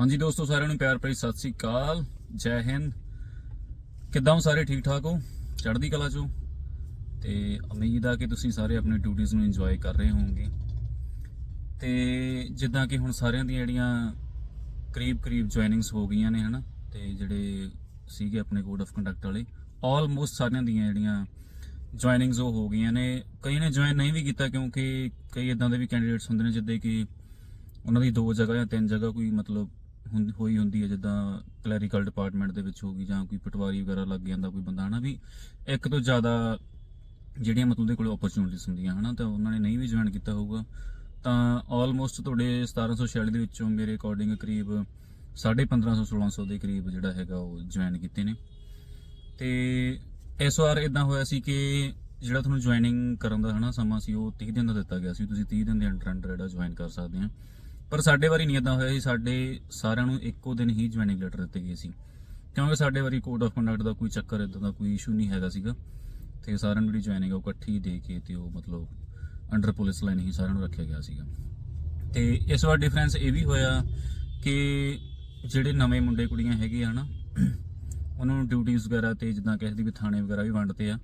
ਹਾਂਜੀ ਦੋਸਤੋ, ਸਾਰਿਆਂ ਨੂੰ ਪਿਆਰ ਭਰੀ ਸਤਿ ਸ੍ਰੀ ਅਕਾਲ। ਜੈ ਹਿੰਦ। ਕਿੱਦਾਂ ਹੋ ਸਾਰੇ? ਠੀਕ ਠਾਕ ਹੋ? ਚੜ੍ਹਦੀ ਕਲਾ ਚੋਂ? ਤੇ ਉਮੀਦ ਆ ਕਿ ਤੁਸੀਂ ਸਾਰੇ ਆਪਣੀ ਡਿਊਟੀਆਂ ਨੂੰ ਇੰਜੋਏ ਕਰ ਰਹੇ ਹੋਵੋਗੇ। ਤੇ ਜਿੱਦਾਂ ਕਿ ਹੁਣ ਸਾਰਿਆਂ ਦੀਆਂ ਜਿਹੜੀਆਂ ਕਰੀਬ ਕਰੀਬ ਜੁਆਇਨਿੰਗਸ ਹੋ ਗਈਆਂ ਨੇ, ਹਨਾ? ਤੇ ਜਿਹੜੇ ਸੀਗੇ ਆਪਣੇ ਕੋਡ ਆਫ ਕੰਡਕਟ ਵਾਲੇ ਆਲਮੋਸਟ ਸਾਰਿਆਂ ਦੀਆਂ ਜਿਹੜੀਆਂ ਜੁਆਇਨਿੰਗਸ ਉਹ ਹੋ ਗਈਆਂ ਨੇ। ਕਈ ਨੇ ਜੁਆਇਨ ਨਹੀਂ ਵੀ ਕੀਤਾ ਕਿਉਂਕਿ ਕਈ ਇਦਾਂ ਦੇ ਵੀ ਕੈਂਡੀਡੇਟਸ ਹੁੰਦੇ ਨੇ ਜਿੱਦਾਂ ਕਿ ਉਹਨਾਂ ਦੀ ਦੋ ਜਗ੍ਹਾ ਜਾਂ ਤਿੰਨ ਜਗ੍ਹਾ ਕੋਈ ਮਤਲਬ ਹੋਈ ਹੁੰਦੀ ਹੈ, ਜਿੱਦਾਂ ਕਲੈਰੀਕਲ ਡਿਪਾਰਟਮੈਂਟ ਦੇ ਵਿੱਚ ਹੋ ਗਈ ਜਾਂ ਕੋਈ ਪਟਵਾਰੀ ਵਗੈਰਾ ਲੱਗ ਜਾਂਦਾ, ਕੋਈ ਬੰਦਾ, ਹਨਾ ਵੀ ਇੱਕ ਤੋਂ ਜ਼ਿਆਦਾ ਜਿਹੜੀਆਂ ਮਤਲਬ ਦੇ ਕੋਲ ਓਪਰਚ्युनिटीज ਹੁੰਦੀਆਂ, ਹਨਾ, ਤਾਂ ਉਹਨਾਂ ਨੇ ਨਹੀਂ ਵੀ ਜੁਆਇਨ ਕੀਤਾ ਹੋਊਗਾ। ਤਾਂ ਆਲਮੋਸਟ ਤੁਹਾਡੇ 1746 ਦੇ ਵਿੱਚੋਂ ਮੇਰੇ ਅਕੋਰਡਿੰਗ ਕਰੀਬ 1550 1600 ਦੇ ਕਰੀਬ ਜਿਹੜਾ ਹੈਗਾ ਉਹ ਜੁਆਇਨ ਕੀਤੇ ਨੇ। ਤੇ ਇਸ ਵਾਰ ਇਦਾਂ ਹੋਇਆ ਸੀ ਕਿ ਜਿਹੜਾ ਤੁਹਾਨੂੰ ਜੁਆਇਨਿੰਗ ਕਰਨ ਦਾ, ਹਨਾ, ਸਮਾਂ ਸੀ, ਉਹ 30 ਦਿਨ ਦਾ ਦਿੱਤਾ ਗਿਆ ਸੀ। ਤੁਸੀਂ 30 ਦਿਨ ਦੇ ਅੰਡਰ ਅੰਡਰ ਜਿਹੜਾ ਜੁਆਇਨ ਕਰ ਸਕਦੇ ਆ। ਪਰ ਸਾਡੇ ਵਾਰੀ ਨਹੀਂ ਇਦਾਂ ਹੋਇਆ ਸੀ ਸਾਡੇ ਸਾਰਿਆਂ ਨੂੰ ਇੱਕੋ ਦਿਨ ਹੀ ਜੁਆਇਨਿੰਗ ਲੈਟਰ ਦਿੱਤੇ ਗਏ ਸੀ। ਕਿਉਂਕਿ ਸਾਡੇ ਵਾਰੀ ਕੋਡ ਆਫ ਕੰਡਕਟ ਦਾ ਕੋਈ ਚੱਕਰ ਇਦਾਂ ਦਾ ਕੋਈ ਇਸ਼ੂ ਨਹੀਂ ਹੈਗਾ ਸੀਗਾ। ਤੇ ਸਾਰਿਆਂ ਨੂੰ ਜਿਹੜੀ ਜੁਆਇਨਿੰਗ ਉਹ ਇਕੱਠੀ ਦੇ ਕੇ ਤੇ ਉਹ ਮਤਲਬ ਅੰਡਰ ਪੁਲਿਸ ਲਾਈਨ ਹੀ ਸਾਰਿਆਂ ਨੂੰ ਰੱਖਿਆ ਗਿਆ ਸੀਗਾ। ਤੇ ਇਸ ਵਾਰ ਡਿਫਰੈਂਸ ਇਹ ਵੀ ਹੋਇਆ ਕਿ ਜਿਹੜੇ ਨਵੇਂ ਮੁੰਡੇ ਕੁੜੀਆਂ ਹੈਗੇ ਆ ਨਾ ਉਹਨਾਂ ਨੂੰ ਡਿਊਟੀਆਂ ਵਗੈਰਾ ਤੇ ਜਿੱਦਾਂ ਕਿਸੇ ਦੀ ਵੀ ਥਾਣੇ ਵਗੈਰਾ ਵੀ ਵੰਡਦੇ ਆ।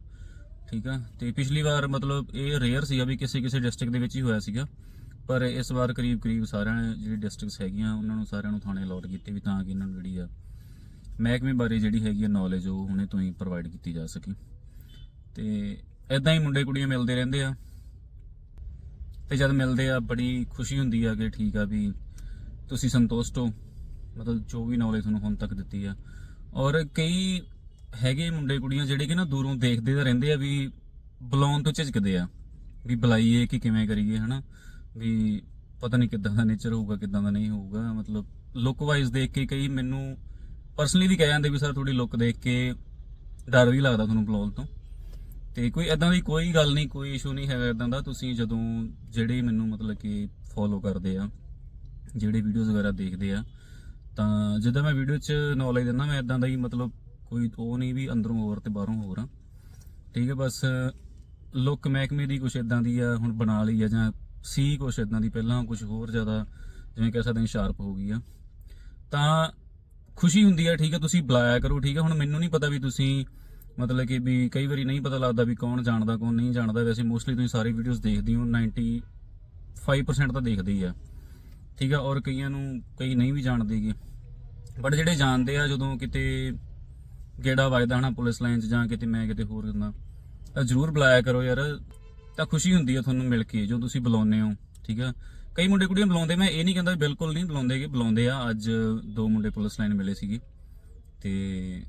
ਠੀਕ ਆ? ਤੇ ਪਿਛਲੀ ਵਾਰ ਮਤਲਬ ਇਹ ਰੇਅਰ ਸੀਗਾ ਵੀ ਕਿਸੇ ਕਿਸੇ ਡਿਸਟ੍ਰਿਕਟ ਦੇ ਵਿੱਚ ਹੀ ਹੋਇਆ ਸੀਗਾ। ਪਰ ਇਸ ਵਾਰ ਕਰੀਬ ਕਰੀਬ ਸਾਰਿਆਂ ਨੇ ਜਿਹੜੀ ਡਿਸਟ੍ਰਿਕਟਸ ਹੈਗੀਆਂ, ਉਹਨਾਂ ਨੂੰ ਸਾਰਿਆਂ ਨੂੰ ਥਾਣੇ ਅਲਾਟ ਕੀਤੇ ਵੀ ਤਾਂ ਕਿ ਇਹਨਾਂ ਨੂੰ ਜਿਹੜੀ ਆ ਮਹਿਕਮੇ ਬਾਰੇ ਜਿਹੜੀ ਹੈਗੀ ਆ ਨੌਲੇਜ ਉਹ ਹੁਣੇ ਤੋਂ ਹੀ ਪ੍ਰੋਵਾਈਡ ਕੀਤੀ ਜਾ ਸਕੇ। ਤੇ ਇਦਾਂ ਹੀ ਮੁੰਡੇ ਕੁੜੀਆਂ ਮਿਲਦੇ ਰਹਿੰਦੇ ਆ। ਤੇ ਜਦ ਮਿਲਦੇ ਆ, ਬੜੀ ਖੁਸ਼ੀ ਹੁੰਦੀ ਆ ਕਿ ਠੀਕ ਆ ਵੀ ਤੁਸੀਂ ਸੰਤੁਸ਼ਟ ਹੋ। ਮਤਲਬ ਜੋ ਵੀ ਨੌਲੇਜ ਤੁਹਾਨੂੰ ਹੁਣ ਤੱਕ ਦਿੱਤੀ ਆ। ਔਰ ਕਈ ਹੈਗੇ ਮੁੰਡੇ ਕੁੜੀਆਂ ਜਿਹੜੇ ਕਿ ਨਾ ਦੂਰੋਂ ਦੇਖਦੇ ਤਾਂ ਰਹਿੰਦੇ ਆ ਵੀ ਬੁਲਾਉਣ ਤੋਂ ਝਿਜਕਦੇ ਆ। ਵੀ ਬੁਲਾਈਏ ਕਿ ਕਿਵੇਂ ਕਰੀਏ, ਹਨਾ? ਵੀ ਪਤਾ ਨਹੀਂ ਕਿੱਦਾਂ ਦਾ ਨੇਚਰ ਹੋਊਗਾ, ਕਿੱਦਾਂ ਦਾ ਨਹੀਂ ਹੋਊਗਾ, ਮਤਲਬ ਲੁੱਕ ਵਾਈਜ਼ ਦੇਖ ਕੇ ਕਈ ਮੈਨੂੰ ਪਰਸਨਲੀ ਵੀ ਕਹਿ ਜਾਂਦੇ ਵੀ ਸਰ ਤੁਹਾਡੀ ਲੁੱਕ ਦੇਖ ਕੇ ਡਰ ਵੀ ਲੱਗਦਾ ਤੁਹਾਨੂੰ ਬੁਲਾਉਣ ਤੋਂ। ਤੇ ਕੋਈ ਇਦਾਂ ਦੀ ਕੋਈ ਗੱਲ ਨਹੀਂ, ਕੋਈ ਇਸ਼ੂ ਨਹੀਂ ਹੈਗਾ ਇਦਾਂ ਦਾ। ਤੁਸੀਂ ਜਦੋਂ ਜਿਹੜੇ ਮੈਨੂੰ ਮਤਲਬ ਕਿ ਫੋਲੋ ਕਰਦੇ ਆ, ਜਿਹੜੇ ਵੀਡੀਓਜ਼ ਵਗੈਰਾ ਦੇਖਦੇ ਆ, ਤਾਂ ਜਿੱਦਾਂ ਮੈਂ ਵੀਡੀਓ 'ਚ ਨੌਲੇਜ ਦਿੰਦਾ, ਮੈਂ ਇਦਾਂ ਦਾ ਹੀ ਮਤਲਬ ਕੋਈ ਉਹ ਨਹੀਂ ਵੀ ਅੰਦਰੋਂ ਹੋਰ ਤੇ ਬਾਹਰੋਂ ਹੋਰ ਆ। ਠੀਕ ਹੈ, ਬਸ ਲੁੱਕ ਮਹਿਕਮੇ ਦੀ ਕੁਛ ਇਦਾਂ ਦੀ ਆ, ਹੁਣ ਬਣਾ ਲਈ ਆ ਜਾਂ ਸੀ ਕੁਛ ਇਦਾਂ ਦੀ, ਪਹਿਲਾਂ ਕੁਛ ਹੋਰ ਜ਼ਿਆਦਾ ਜਿਵੇਂ ਕਹਿ ਸਕਦੇ ਹਾਂ ਸ਼ਾਰਪ ਹੋ ਗਈ ਆ। ਤਾਂ ਖੁਸ਼ੀ ਹੁੰਦੀ ਆ, ਠੀਕ ਹੈ ਤੁਸੀਂ ਬੁਲਾਇਆ ਕਰੋ, ਠੀਕ ਹੈ ਹੁਣ ਮੈਨੂੰ ਨਹੀਂ ਪਤਾ ਵੀ ਤੁਸੀਂ ਮਤਲਬ ਕਿ ਵੀ ਕਈ ਵਾਰੀ ਨਹੀਂ ਪਤਾ ਲੱਗਦਾ ਵੀ ਕੌਣ ਜਾਣਦਾ, ਕੌਣ ਨਹੀਂ ਜਾਣਦਾ। ਵੈਸੇ ਮੋਸਟਲੀ ਤੁਸੀਂ ਸਾਰੀ ਵੀਡੀਓਜ਼ ਦੇਖਦੇ ਹੋ 95% ਤਾਂ ਦੇਖਦੇ ਹੀ ਆ। ਠੀਕ ਆ, ਔਰ ਕਈਆਂ ਨੂੰ ਕਈ ਨਹੀਂ ਵੀ ਜਾਣਦੇਗੇ ਬਟ ਜਿਹੜੇ ਜਾਣਦੇ ਆ, ਜਦੋਂ ਕਿਤੇ ਗੇੜਾ ਵੱਜਦਾ ਹਨਾ, ਪੁਲਿਸ ਲਾਈਨ 'ਚ ਜਾਂ ਕਿਤੇ ਮੈਂ ਕਿਤੇ ਹੋਰ ਹੁੰਦਾ ਤਾਂ ਜ਼ਰੂਰ ਬੁਲਾਇਆ ਕਰੋ ਯਾਰ। ਤਾਂ ਖੁਸ਼ੀ ਹੁੰਦੀ ਆ ਤੁਹਾਨੂੰ ਮਿਲ ਕੇ ਜੋ ਤੁਸੀਂ ਬੁਲਾਉਂਦੇ ਹੋ, ਠੀਕ ਆ? ਕਈ ਮੁੰਡੇ ਕੁੜੀਆਂ ਬੁਲਾਉਂਦੇ, ਮੈਂ ਇਹ ਨਹੀਂ ਕਹਿੰਦਾ ਬਿਲਕੁਲ ਨਹੀਂ ਬੁਲਾਉਂਦੇ ਬੁਲਾਉਂਦੇਗੇ ਬੁਲਾਉਂਦੇ ਆ। ਅੱਜ ਦੋ ਮੁੰਡੇ ਪੁਲਿਸ ਲਾਈਨ ਮਿਲੇ ਸੀਗੇ ਤੇ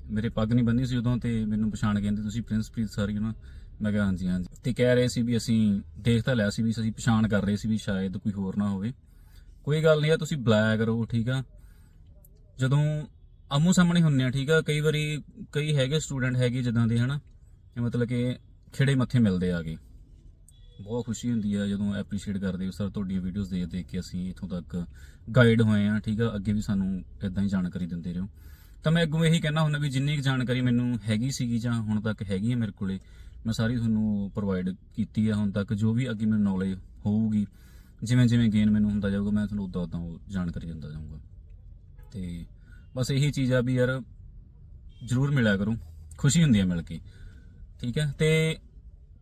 ਮੇਰੇ ਪੱਗ ਨਹੀਂ ਬੰਨੀ ਸੀ ਉਦੋਂ ਤੇ ਮੈਨੂੰ ਪਛਾਣ ਕਹਿੰਦੇ, ਤੁਸੀਂ ਪ੍ਰਿੰਸਪ੍ਰੀਤ ਸਰ ਹੀ ਹੋ ਨਾ? ਮੈਂ ਕਿਹਾ, ਹਾਂਜੀ ਹਾਂਜੀ। ਤੇ ਕਹਿ ਰਹੇ ਸੀ ਵੀ ਅਸੀਂ ਦੇਖ ਤਾਂ ਲਿਆ ਸੀ ਵੀ ਅਸੀਂ ਪਛਾਣ ਕਰ ਰਹੇ ਸੀ ਵੀ ਸ਼ਾਇਦ ਕੋਈ ਹੋਰ ਨਾ ਹੋਵੇ। ਕੋਈ ਗੱਲ ਨਹੀਂ ਆ, ਤੁਸੀਂ ਬੁਲਾਇਆ ਕਰੋ, ਠੀਕ ਆ? ਜਦੋਂ ਆਮੋ ਸਾਹਮਣੇ ਹੁੰਨੇ ਆ, ਠੀਕ ਆ? ਕਈ ਵਾਰੀ ਕਈ ਹੈਗੇ ਸਟੂਡੈਂਟ ਹੈਗੇ ਜਿੱਦਾਂ ਦੇ, ਹਨਾ? ਇਹ ਮਤਲਬ ਕਿ ਖਿੜੇ ਮੱਥੇ ਮਿਲਦੇ ਆਗੇ ਬਹੁਤ ਖੁਸ਼ੀ ਹੁੰਦੀ ਆ ਜਦੋਂ ਐਪਰੀਸ਼ੀਏਟ ਕਰਦੇ ਹੋ ਸਰ ਤੁਹਾਡੀਆਂ ਵੀਡੀਓਜ਼ ਦੇਖ ਦੇਖ ਕੇ ਅਸੀਂ ਇੱਥੋਂ ਤੱਕ ਗਾਈਡ ਹੋਏ ਆ ਠੀਕ ਆ? ਅੱਗੇ ਵੀ ਸਾਨੂੰ ਇਦਾਂ ਹੀ ਜਾਣਕਾਰੀ ਦਿੰਦੇ ਰਹੋ। ਤਾਂ ਮੈਂ ਅੱਗੋਂ ਇਹੀ ਕਹਿਣਾ ਹੁੰਦਾ ਵੀ ਜਿੰਨੀ ਕੁ ਜਾਣਕਾਰੀ ਮੈਨੂੰ ਹੈਗੀ ਸੀਗੀ ਜਾਂ ਹੁਣ ਤੱਕ ਹੈਗੀ ਹੈ ਮੇਰੇ ਕੋਲੇ, ਮੈਂ ਸਾਰੀ ਤੁਹਾਨੂੰ ਪ੍ਰੋਵਾਈਡ ਕੀਤੀ ਆ ਹੁਣ ਤੱਕ, ਜੋ ਵੀ ਅੱਗੇ ਮੈਨੂੰ ਨੌਲੇਜ ਹੋਊਗੀ, ਜਿਵੇਂ ਜਿਵੇਂ ਗੇਨ ਮੈਨੂੰ ਹੁੰਦਾ ਜਾਊਗਾ, ਮੈਂ ਤੁਹਾਨੂੰ ਉਦਾਂ ਉਦਾਂ ਉਹ ਜਾਣਕਾਰੀ ਦਿੰਦਾ ਜਾਊਂਗਾ। ਤੇ ਬਸ ਇਹੀ ਚੀਜ਼ ਆ ਵੀ ਯਾਰ ਜ਼ਰੂਰ ਮਿਲਿਆ ਕਰੋ, ਖੁਸ਼ੀ ਹੁੰਦੀ ਹੈ ਮਿਲ ਕੇ, ਠੀਕ ਹੈ ਤੇ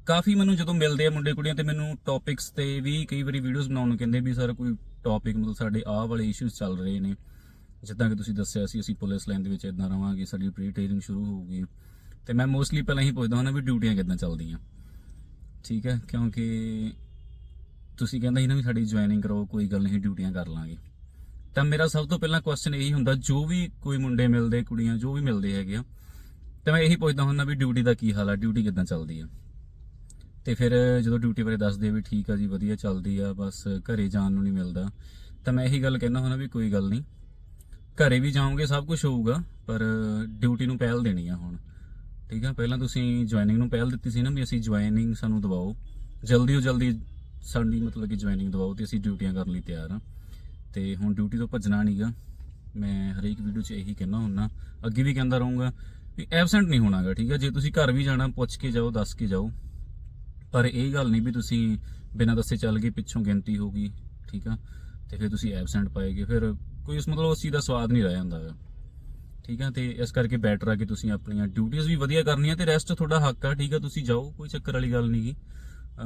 ਕਾਫੀ ਮੈਨੂੰ ਜਦੋਂ ਮਿਲਦੇ ਆ ਮੁੰਡੇ ਕੁੜੀਆਂ ਤੇ ਮੈਨੂੰ ਟੌਪਿਕਸ ਤੇ ਵੀ ਕਈ ਵਾਰੀ ਵੀਡੀਓਜ਼ ਬਣਾਉਣ ਨੂੰ ਕਹਿੰਦੇ ਵੀ ਸਰ ਕੋਈ ਟੌਪਿਕ ਮਤਲਬ ਸਾਡੇ ਆਹ ਵਾਲੇ ਇਸ਼ੂਜ਼ ਚੱਲ ਰਹੇ ਨੇ। ਜਿੱਦਾਂ ਕਿ ਤੁਸੀਂ ਦੱਸਿਆ ਸੀ, ਅਸੀਂ ਪੁਲਿਸ ਲਾਈਨ ਦੇ ਵਿੱਚ ਇਦਾਂ ਰਵਾਂਗੇ, ਸਾਡੀ ਪ੍ਰੀ ਟ੍ਰੇਨਿੰਗ ਸ਼ੁਰੂ ਹੋਊਗੀ। ਤੇ ਮੈਂ ਮੋਸਟਲੀ ਪਹਿਲਾਂ ਹੀ ਪੁੱਛਦਾ ਹੁੰਦਾ ਵੀ ਡਿਊਟੀਆਂ ਕਿੱਦਾਂ ਚੱਲਦੀਆਂ। ਠੀਕ ਹੈ, ਕਿਉਂਕਿ ਤੁਸੀਂ ਕਹਿੰਦਾ ਸੀ ਨਾ ਵੀ ਸਾਡੀ ਜੁਆਇਨਿੰਗ ਕਰੋ, ਕੋਈ ਗੱਲ ਨਹੀਂ ਡਿਊਟੀਆਂ ਕਰ ਲਾਂਗੇ। ਤਾਂ ਮੇਰਾ ਸਭ ਤੋਂ ਪਹਿਲਾਂ ਕੁਐਸਚਨ ਇਹੀ ਹੁੰਦਾ, ਜੋ ਵੀ ਕੋਈ ਮੁੰਡੇ ਮਿਲਦੇ, ਕੁੜੀਆਂ ਜੋ ਵੀ ਮਿਲਦੇ ਹੈਗੇ ਆ, ਤਾਂ ਮੈਂ ਇਹੀ ਪੁੱਛਦਾ ਹੁੰਦਾ ਵੀ ਡਿਊਟੀ ਦਾ ਕੀ ਹਾਲ ਆ ਡਿਊਟੀ ਕਿੱਦਾਂ ਚੱਲਦੀ ਆ? ਤੇ ਫਿਰ ਜਦੋਂ ਡਿਊਟੀ ਬਾਰੇ ਦੱਸਦੇ ਵੀ ਠੀਕ ਆ ਜੀ, ਵਧੀਆ ਚੱਲਦੀ ਆ, ਬਸ ਘਰੇ ਜਾਣ ਨੂੰ ਨਹੀਂ ਮਿਲਦਾ। ਤਾਂ ਮੈਂ ਇਹੀ ਗੱਲ ਕਹਿਣਾ ਹੁੰਦਾ ਵੀ ਕੋਈ ਗੱਲ ਨਹੀਂ। ਘਰੇ ਵੀ ਜਾਓਗੇ, ਸਭ ਕੁਝ ਹੋਊਗਾ, ਪਰ ਡਿਊਟੀ ਨੂੰ ਪਹਿਲ ਦੇਣੀ ਆ ਹੁਣ। ਠੀਕ ਆ, ਪਹਿਲਾਂ ਤੁਸੀਂ ਜੁਆਇਨਿੰਗ ਨੂੰ ਪਹਿਲ ਦਿੱਤੀ ਸੀ ਨਾ ਵੀ ਅਸੀਂ ਜੁਆਇਨਿੰਗ ਸਾਨੂੰ ਦਵਾਓ। ਜਲਦੀ ਤੋਂ ਜਲਦੀ ਸਾਡੀ ਮਤਲਬ ਕਿ ਜੁਆਇਨਿੰਗ ਦਿਵਾਓ ਤੇ ਅਸੀਂ ਡਿਊਟੀਆਂ ਕਰਨ ਲਈ ਤਿਆਰ ਆ। ਤੇ ਹੁਣ ਡਿਊਟੀ ਤੋਂ ਭੱਜਣਾ ਨਹੀਂਗਾ ਮੈਂ ਹਰੇਕ ਵੀਡੀਓ 'ਚ ਇਹੀ ਕਹਿਣਾ ਹੁੰਨਾ ਅੱਗੇ ਵੀ ਕਹਿੰਦਾ ਰਹੂੰਗਾ ਵੀ ਐਬਸੈਂਟ ਨਹੀਂ ਹੋਣਾਗਾ, ਠੀਕ ਆ? ਜੇ ਤੁਸੀਂ ਘਰ ਵੀ ਜਾਣਾ, ਪੁੱਛ ਕੇ ਜਾਓ, ਦੱਸ ਕੇ ਜਾਓ। ਪਰ ਇਹ ਗੱਲ ਨਹੀਂ ਵੀ ਤੁਸੀਂ ਬਿਨਾਂ ਦੱਸੇ ਚੱਲ ਗਏ, ਪਿੱਛੋਂ ਗਿਣਤੀ ਹੋ ਗਈ, ਠੀਕ ਆ? ਤੇ ਫਿਰ ਤੁਸੀਂ ਐਬਸੈਂਟ ਪਾਏਗੇ ਫਿਰ ਕੋਈ ਉਸ ਮਤਲਬ ਉਸ ਚੀਜ਼ ਦਾ ਸਵਾਦ ਨਹੀਂ ਰਹਿ ਜਾਂਦਾ। ਹੈਗਾ ਠੀਕ ਆ? ਤੇ ਇਸ ਕਰਕੇ ਬੈਟਰ ਆ ਕਿ ਤੁਸੀਂ ਆਪਣੀਆਂ ਡਿਊਟੀਆਂ ਵੀ ਵਧੀਆ ਕਰਨੀਆਂ ਤੇ ਰੈਸਟ ਤੁਹਾਡਾ ਹੱਕ ਆ, ਠੀਕ ਆ? ਤੁਸੀਂ ਜਾਓ, ਕੋਈ ਚੱਕਰ ਵਾਲੀ ਗੱਲ ਨਹੀਂ ਗੀ।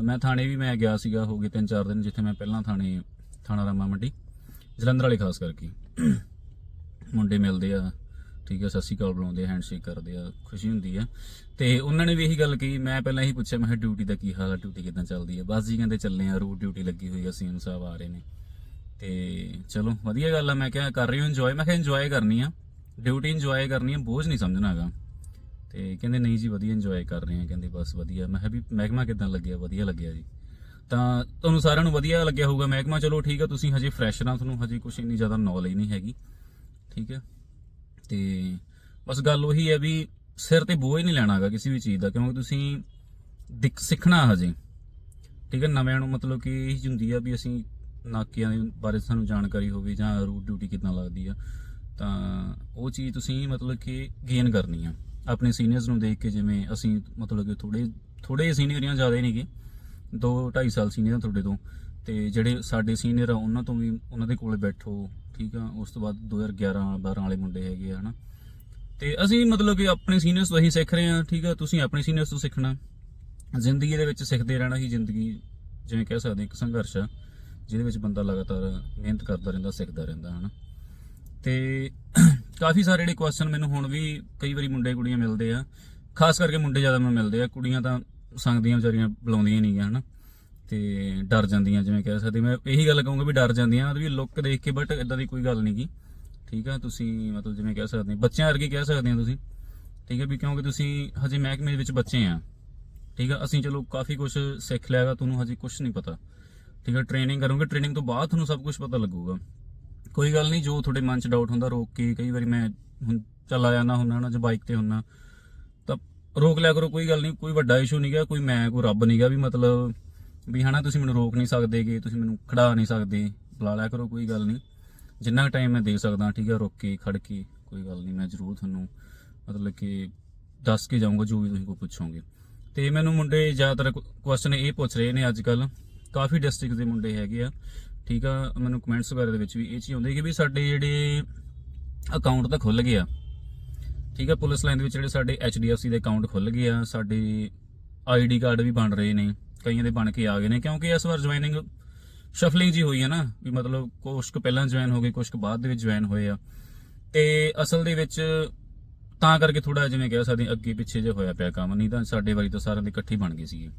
ਮੈਂ ਥਾਣੇ ਵੀ ਮੈਂ ਗਿਆ ਸੀਗਾ ਹੋ ਗਏ 3-4 ਦਿਨ, ਜਿੱਥੇ ਮੈਂ ਪਹਿਲਾਂ ਥਾਣੇ, ਥਾਣਾ ਰਾਮਾ ਮੰਡੀ ਜਲੰਧਰ ਵਾਲੇ ਖਾਸ ਕਰਕੇ। ਮੁੰਡੇ ਮਿਲਦੇ ਆ ਠੀਕ ਹੈ ਸਤਿ ਸ਼੍ਰੀ ਅਕਾਲ ਬੁਲਾਉਂਦੇ ਆ ਹੈਂਡਸ਼ੇਕ ਕਰਦੇ ਆ, ਖੁਸ਼ੀ ਹੁੰਦੀ ਆ। ਤੇ ਉਹਨਾਂ ਨੇ ਵੀ ਇਹੀ ਗੱਲ ਕਹੀ, ਮੈਂ ਪਹਿਲਾਂ ਇਹੀ ਪੁੱਛਿਆ, ਮੈਂ ਡਿਊਟੀ ਦਾ ਕੀ ਹਾਲ ਆ ਡਿਊਟੀ ਕਿਦਾਂ ਚੱਲਦੀ ਆ? ਬਸ ਜੀ ਕਹਿੰਦੇ ਚੱਲੇ ਆ ਰੂਟ ਡਿਊਟੀ ਲੱਗੀ ਹੋਈ ਆ, ਸੀਐਮ ਸਾਹਿਬ ਆ ਰਹੇ ਨੇ। ਤੇ ਚਲੋ, ਵਧੀਆ ਗੱਲ ਆ, ਮੈਂ ਕਿਹਾ ਕਰ ਰਹੀ ਹਾਂ ਇੰਜੋਏ ਮੈਂ ਕਿਹਾ ਇੰਜੋਏ ਕਰਨੀ ਆ। ਡਿਊਟੀ ਇੰਜੋਏ ਕਰਨੀ ਆ, ਬੋਝ ਨਹੀਂ ਸਮਝਣਾ ਹੈਗਾ। ਤੇ ਕਹਿੰਦੇ ਨਹੀਂ ਜੀ, ਵਧੀਆ ਇੰਜੋਏ ਕਰ ਰਹੇ ਆ, ਕਹਿੰਦੇ ਬਸ ਵਧੀਆ। ਮੈਂ ਕਿਹਾ ਵੀ ਮਹਿਕਮਾ ਕਿਦਾਂ ਲੱਗਿਆ? ਵਧੀਆ ਲੱਗਿਆ ਜੀ। ਤਾਂ ਤੁਹਾਨੂੰ ਸਾਰਿਆਂ ਨੂੰ ਵਧੀਆ ਲੱਗਿਆ ਹੋਊਗਾ ਮਹਿਕਮਾ। ਚਲੋ ਠੀਕ ਆ, ਤੁਸੀਂ ਹਜੇ ਫਰੈਸ਼ਰ ਆ ਤੁਹਾਨੂੰ ਹਜੇ ਕੁਝ ਇੰਨੀ ਜ਼ਿਆਦਾ ਨੌਲੇਜ ਨਹੀਂ ਹੈਗੀ। ਠੀਕ ਹੈ ਤੇ ਬਸ ਗੱਲ ਉਹੀ ਹੈ ਵੀ ਸਿਰ ਤੇ ਬੋਝ ਨਹੀਂ ਲੈਣਾਗਾ ਕਿਸੇ ਵੀ ਚੀਜ਼ ਦਾ, ਕਿਉਂਕਿ ਤੁਸੀਂ ਦਿਖ, ਸਿੱਖਣਾ ਹਜੇ। ਠੀਕ ਹੈ, ਨਵਿਆਂ ਨੂੰ ਮਤਲਬ ਕਿ ਇਹ ਹੁੰਦੀ ਆ ਵੀ ਅਸੀਂ ਨਾਕਿਆਂ ਦੇ ਬਾਰੇ ਸਾਨੂੰ ਜਾਣਕਾਰੀ ਹੋਵੇ ਜਾਂ ਰੂਟ ਡਿਊਟੀ ਕਿਦਾਂ ਲੱਗਦੀ ਆ, ਤਾਂ ਉਹ ਚੀਜ਼ ਤੁਸੀਂ ਮਤਲਬ ਕਿ ਗੇਨ ਕਰਨੀ ਆ। ਆਪਣੇ ਸੀਨੀਅਰਸ ਨੂੰ ਦੇਖ ਕੇ ਜਿਵੇਂ ਅਸੀਂ ਮਤਲਬ ਕਿ ਥੋੜੇ ਥੋੜੇ ਸੀਨੀਅਰੀਆਂ ਜ਼ਿਆਦਾ ਨਹੀਂ ਗੇ। 2 2.5 ਸਾਲ ਸੀਨੀਅਰ ਤੁਹਾਡੇ ਤੋਂ, ਤੇ ਜਿਹੜੇ ਸਾਡੇ ਸੀਨੀਅਰ ਆ, ਉਹਨਾਂ ਤੋਂ ਵੀ ਉਹਨਾਂ ਦੇ ਕੋਲੇ ਬੈਠੋ। ਠੀਕ ਆ, ਉਸ ਤੋਂ ਬਾਅਦ 2011 12 ਵਾਲੇ ਮੁੰਡੇ ਹੈਗੇ ਆ, ਹਨਾ। ਤੇ ਅਸੀਂ ਮਤਲਬ ਕਿ ਆਪਣੇ ਸੀਨੀਅਰਸ ਤੋਂ ਇਹੀ ਸਿੱਖ ਰਹੇ ਆ, ਠੀਕ ਆ, ਤੁਸੀਂ ਆਪਣੇ ਸੀਨੀਅਰਸ ਤੋਂ ਸਿੱਖਣਾ। ਜ਼ਿੰਦਗੀ ਦੇ ਵਿੱਚ ਸਿੱਖਦੇ ਰਹਿਣਾ ਹੀ ਜ਼ਿੰਦਗੀ, ਜਿਵੇਂ ਕਹਿ ਸਕਦੇ ਇੱਕ ਸੰਘਰਸ਼ ਆ, ਜਿਹਦੇ ਵਿੱਚ ਬੰਦਾ ਲਗਾਤਾਰ ਮਿਹਨਤ ਕਰਦਾ ਰਹਿੰਦਾ, ਸਿੱਖਦਾ ਰਹਿੰਦਾ, ਹਨਾ। ਤੇ ਕਾਫੀ ਸਾਰੇ ਜਿਹੜੇ ਕੁਐਸਚਨ ਮੈਨੂੰ ਹੁਣ ਵੀ ਕਈ ਵਾਰੀ ਮੁੰਡੇ ਕੁੜੀਆਂ ਮਿਲਦੇ ਆ, ਖਾਸ ਕਰਕੇ ਮੁੰਡੇ ਜ਼ਿਆਦਾ ਮੈਨੂੰ ਮਿਲਦੇ ਆ, ਕੁੜੀਆਂ ਤਾਂ ਸੰਗਦੀਆਂ ਵਿਚਾਰੀਆਂ ਬੁਲਾਉਂਦੀਆਂ ਨਹੀਂ ਗੀਆਂ ਹਨਾ। ਤੇ ਡਰ ਜਾਂਦੀਆਂ ਜਿਵੇਂ ਕਹਿ ਸਕਦੇ। ਮੈਂ ਇਹੀ ਗੱਲ ਕਹੂੰਗਾ ਵੀ ਡਰ ਜਾਂਦੀਆਂ ਵੀ ਲੁੱਕ ਦੇਖ ਕੇ ਬਟ ਇਦਾਂ ਦੀ ਕੋਈ ਗੱਲ ਨਹੀਂ ਗੀ ਠੀਕ ਆ? ਤੁਸੀਂ ਮਤਲਬ ਜਿਵੇਂ ਕਹਿ ਸਕਦੇ, ਬੱਚਿਆਂ ਵਰਗੇ ਕਹਿ ਸਕਦੇ ਹੋ ਤੁਸੀਂ। ਠੀਕ ਹੈ ਵੀ ਕਿਉਂਕਿ ਤੁਸੀਂ ਹਜੇ ਮਹਿਕਮੇ ਦੇ ਵਿੱਚ ਬੱਚੇ ਆ। ਠੀਕ ਆ? ਅਸੀਂ ਚਲੋ ਕਾਫੀ ਕੁਝ ਸਿੱਖ ਲਿਆਗਾ ਤੁਹਾਨੂੰ ਹਜੇ ਕੁਝ ਨਹੀਂ ਪਤਾ। ਠੀਕ ਆ? ਟ੍ਰੇਨਿੰਗ ਕਰੋਗੇ ਟ੍ਰੇਨਿੰਗ ਤੋਂ ਬਾਅਦ ਤੁਹਾਨੂੰ ਸਭ ਕੁਝ ਪਤਾ ਲੱਗੂਗਾ। ਕੋਈ ਗੱਲ ਨਹੀਂ ਜੋ ਤੁਹਾਡੇ ਮਨ 'ਚ ਡਾਊਟ ਹੁੰਦਾ, ਰੋਕ ਕੇ ਕਈ ਵਾਰੀ ਮੈਂ ਹੁਣ ਚਲਾ ਜਾਣਾ ਹੁੰਦਾ ਨਾ ਜਾਂ ਬਾਈਕ ਤੇ ਹੁੰਨਾ ਤਾਂ ਰੋਕ ਲਿਆ ਕਰੋ, ਕੋਈ ਗੱਲ ਨਹੀਂ ਕੋਈ ਵੱਡਾ ਇਸ਼ੂ ਨਹੀਂ ਗਾ ਕੋਈ ਮੈਂ, ਕੋਈ ਰੱਬ ਨਹੀਂ ਗਾ ਵੀ ਮਤਲਬ ਵੀ ਹਨਾ, ਤੁਸੀਂ ਮੈਨੂੰ ਰੋਕ ਨਹੀਂ ਸਕਦੇਗੇ ਤੁਸੀਂ ਮੈਨੂੰ ਖੜਾ ਨਹੀਂ ਸਕਦੇ। ਬੁਲਾ ਲਿਆ ਕਰੋ, ਕੋਈ ਗੱਲ ਨਹੀਂ। ਜਿੰਨਾ ਟਾਈਮ ਮੈਂ ਦੇ ਸਕਦਾ, ਠੀਕ ਹੈ ਰੁਕ ਕੇ, ਖੜ ਕੇ, ਕੋਈ ਗੱਲ ਨਹੀਂ, ਮੈਂ ਜ਼ਰੂਰ ਤੁਹਾਨੂੰ ਮਤਲਬ ਕਿ ਦੱਸ ਕੇ ਜਾਊਂਗਾ, ਜੋ ਵੀ ਤੁਸੀਂ ਕੋ ਪੁੱਛੋਗੇ। ਤੇ ਮੈਨੂੰ ਮੁੰਡੇ ਜ਼ਿਆਦਾਤਰ ਕੁਐਸਚਨ ਇਹ ਪੁੱਛ ਰਹੇ ਨੇ ਅੱਜ ਕੱਲ ਕਾਫੀ ਡਿਸਟ੍ਰਿਕਟ ਦੇ ਮੁੰਡੇ ਹੈਗੇ ਆ, ਠੀਕ ਆ, ਮੈਨੂੰ ਕਮੈਂਟਸ ਵਗੈਰਾ ਦੇ ਵਿੱਚ ਵੀ ਇਹ ਚੀਜ਼ ਆਉਂਦੀ ਕਿ ਵੀ ਸਾਡੇ ਜਿਹੜੇ ਅਕਾਊਂਟ ਤਾਂ ਖੁੱਲ ਗਿਆ ਠੀਕ ਆ, ਪੁਲਿਸ ਲਾਈਨ ਦੇ ਵਿੱਚ ਜਿਹੜੇ ਸਾਡੇ HDFC ਦੇ ਅਕਾਊਂਟ ਖੁੱਲ ਗਏ ਆ, ਸਾਡੇ ਆਈਡੀ ਕਾਰਡ ਵੀ ਬਣ ਰਹੇ ਨੇ। ਕਈਆਂ ਦੇ ਬਣ ਕੇ ਆ ਗਏ ਨੇ, ਕਿਉਂਕਿ ਇਸ ਵਾਰ ਜੁਆਇਨਿੰਗ ਸ਼ਫਲਿੰਗ ਜੀ ਹੋਈ ਹੈ ਨਾ, ਵੀ ਮਤਲਬ ਕੁਛ ਕੁ ਪਹਿਲਾਂ ਜੁਆਇਨ ਹੋ ਗਏ ਕੁਛ ਕੁ ਬਾਅਦ ਦੇ ਵਿੱਚ ਜੁਆਇਨ ਹੋਏ ਆ। ਤੇ ਅਸਲ ਦੇ ਵਿੱਚ ਤਾਂ ਕਰਕੇ ਥੋੜਾ ਜਿਵੇਂ ਕਹਿ ਸਕਦੇ ਅੱਗੇ ਪਿੱਛੇ ਜੇ ਹੋਇਆ ਪਿਆ ਕੰਮ, ਨਹੀਂ ਤਾਂ ਸਾਡੇ ਵਾਰੀ ਤਾਂ ਸਾਰਿਆਂ ਦੇ ਇਕੱਠੇ ਬਣ ਗਏ ਸੀ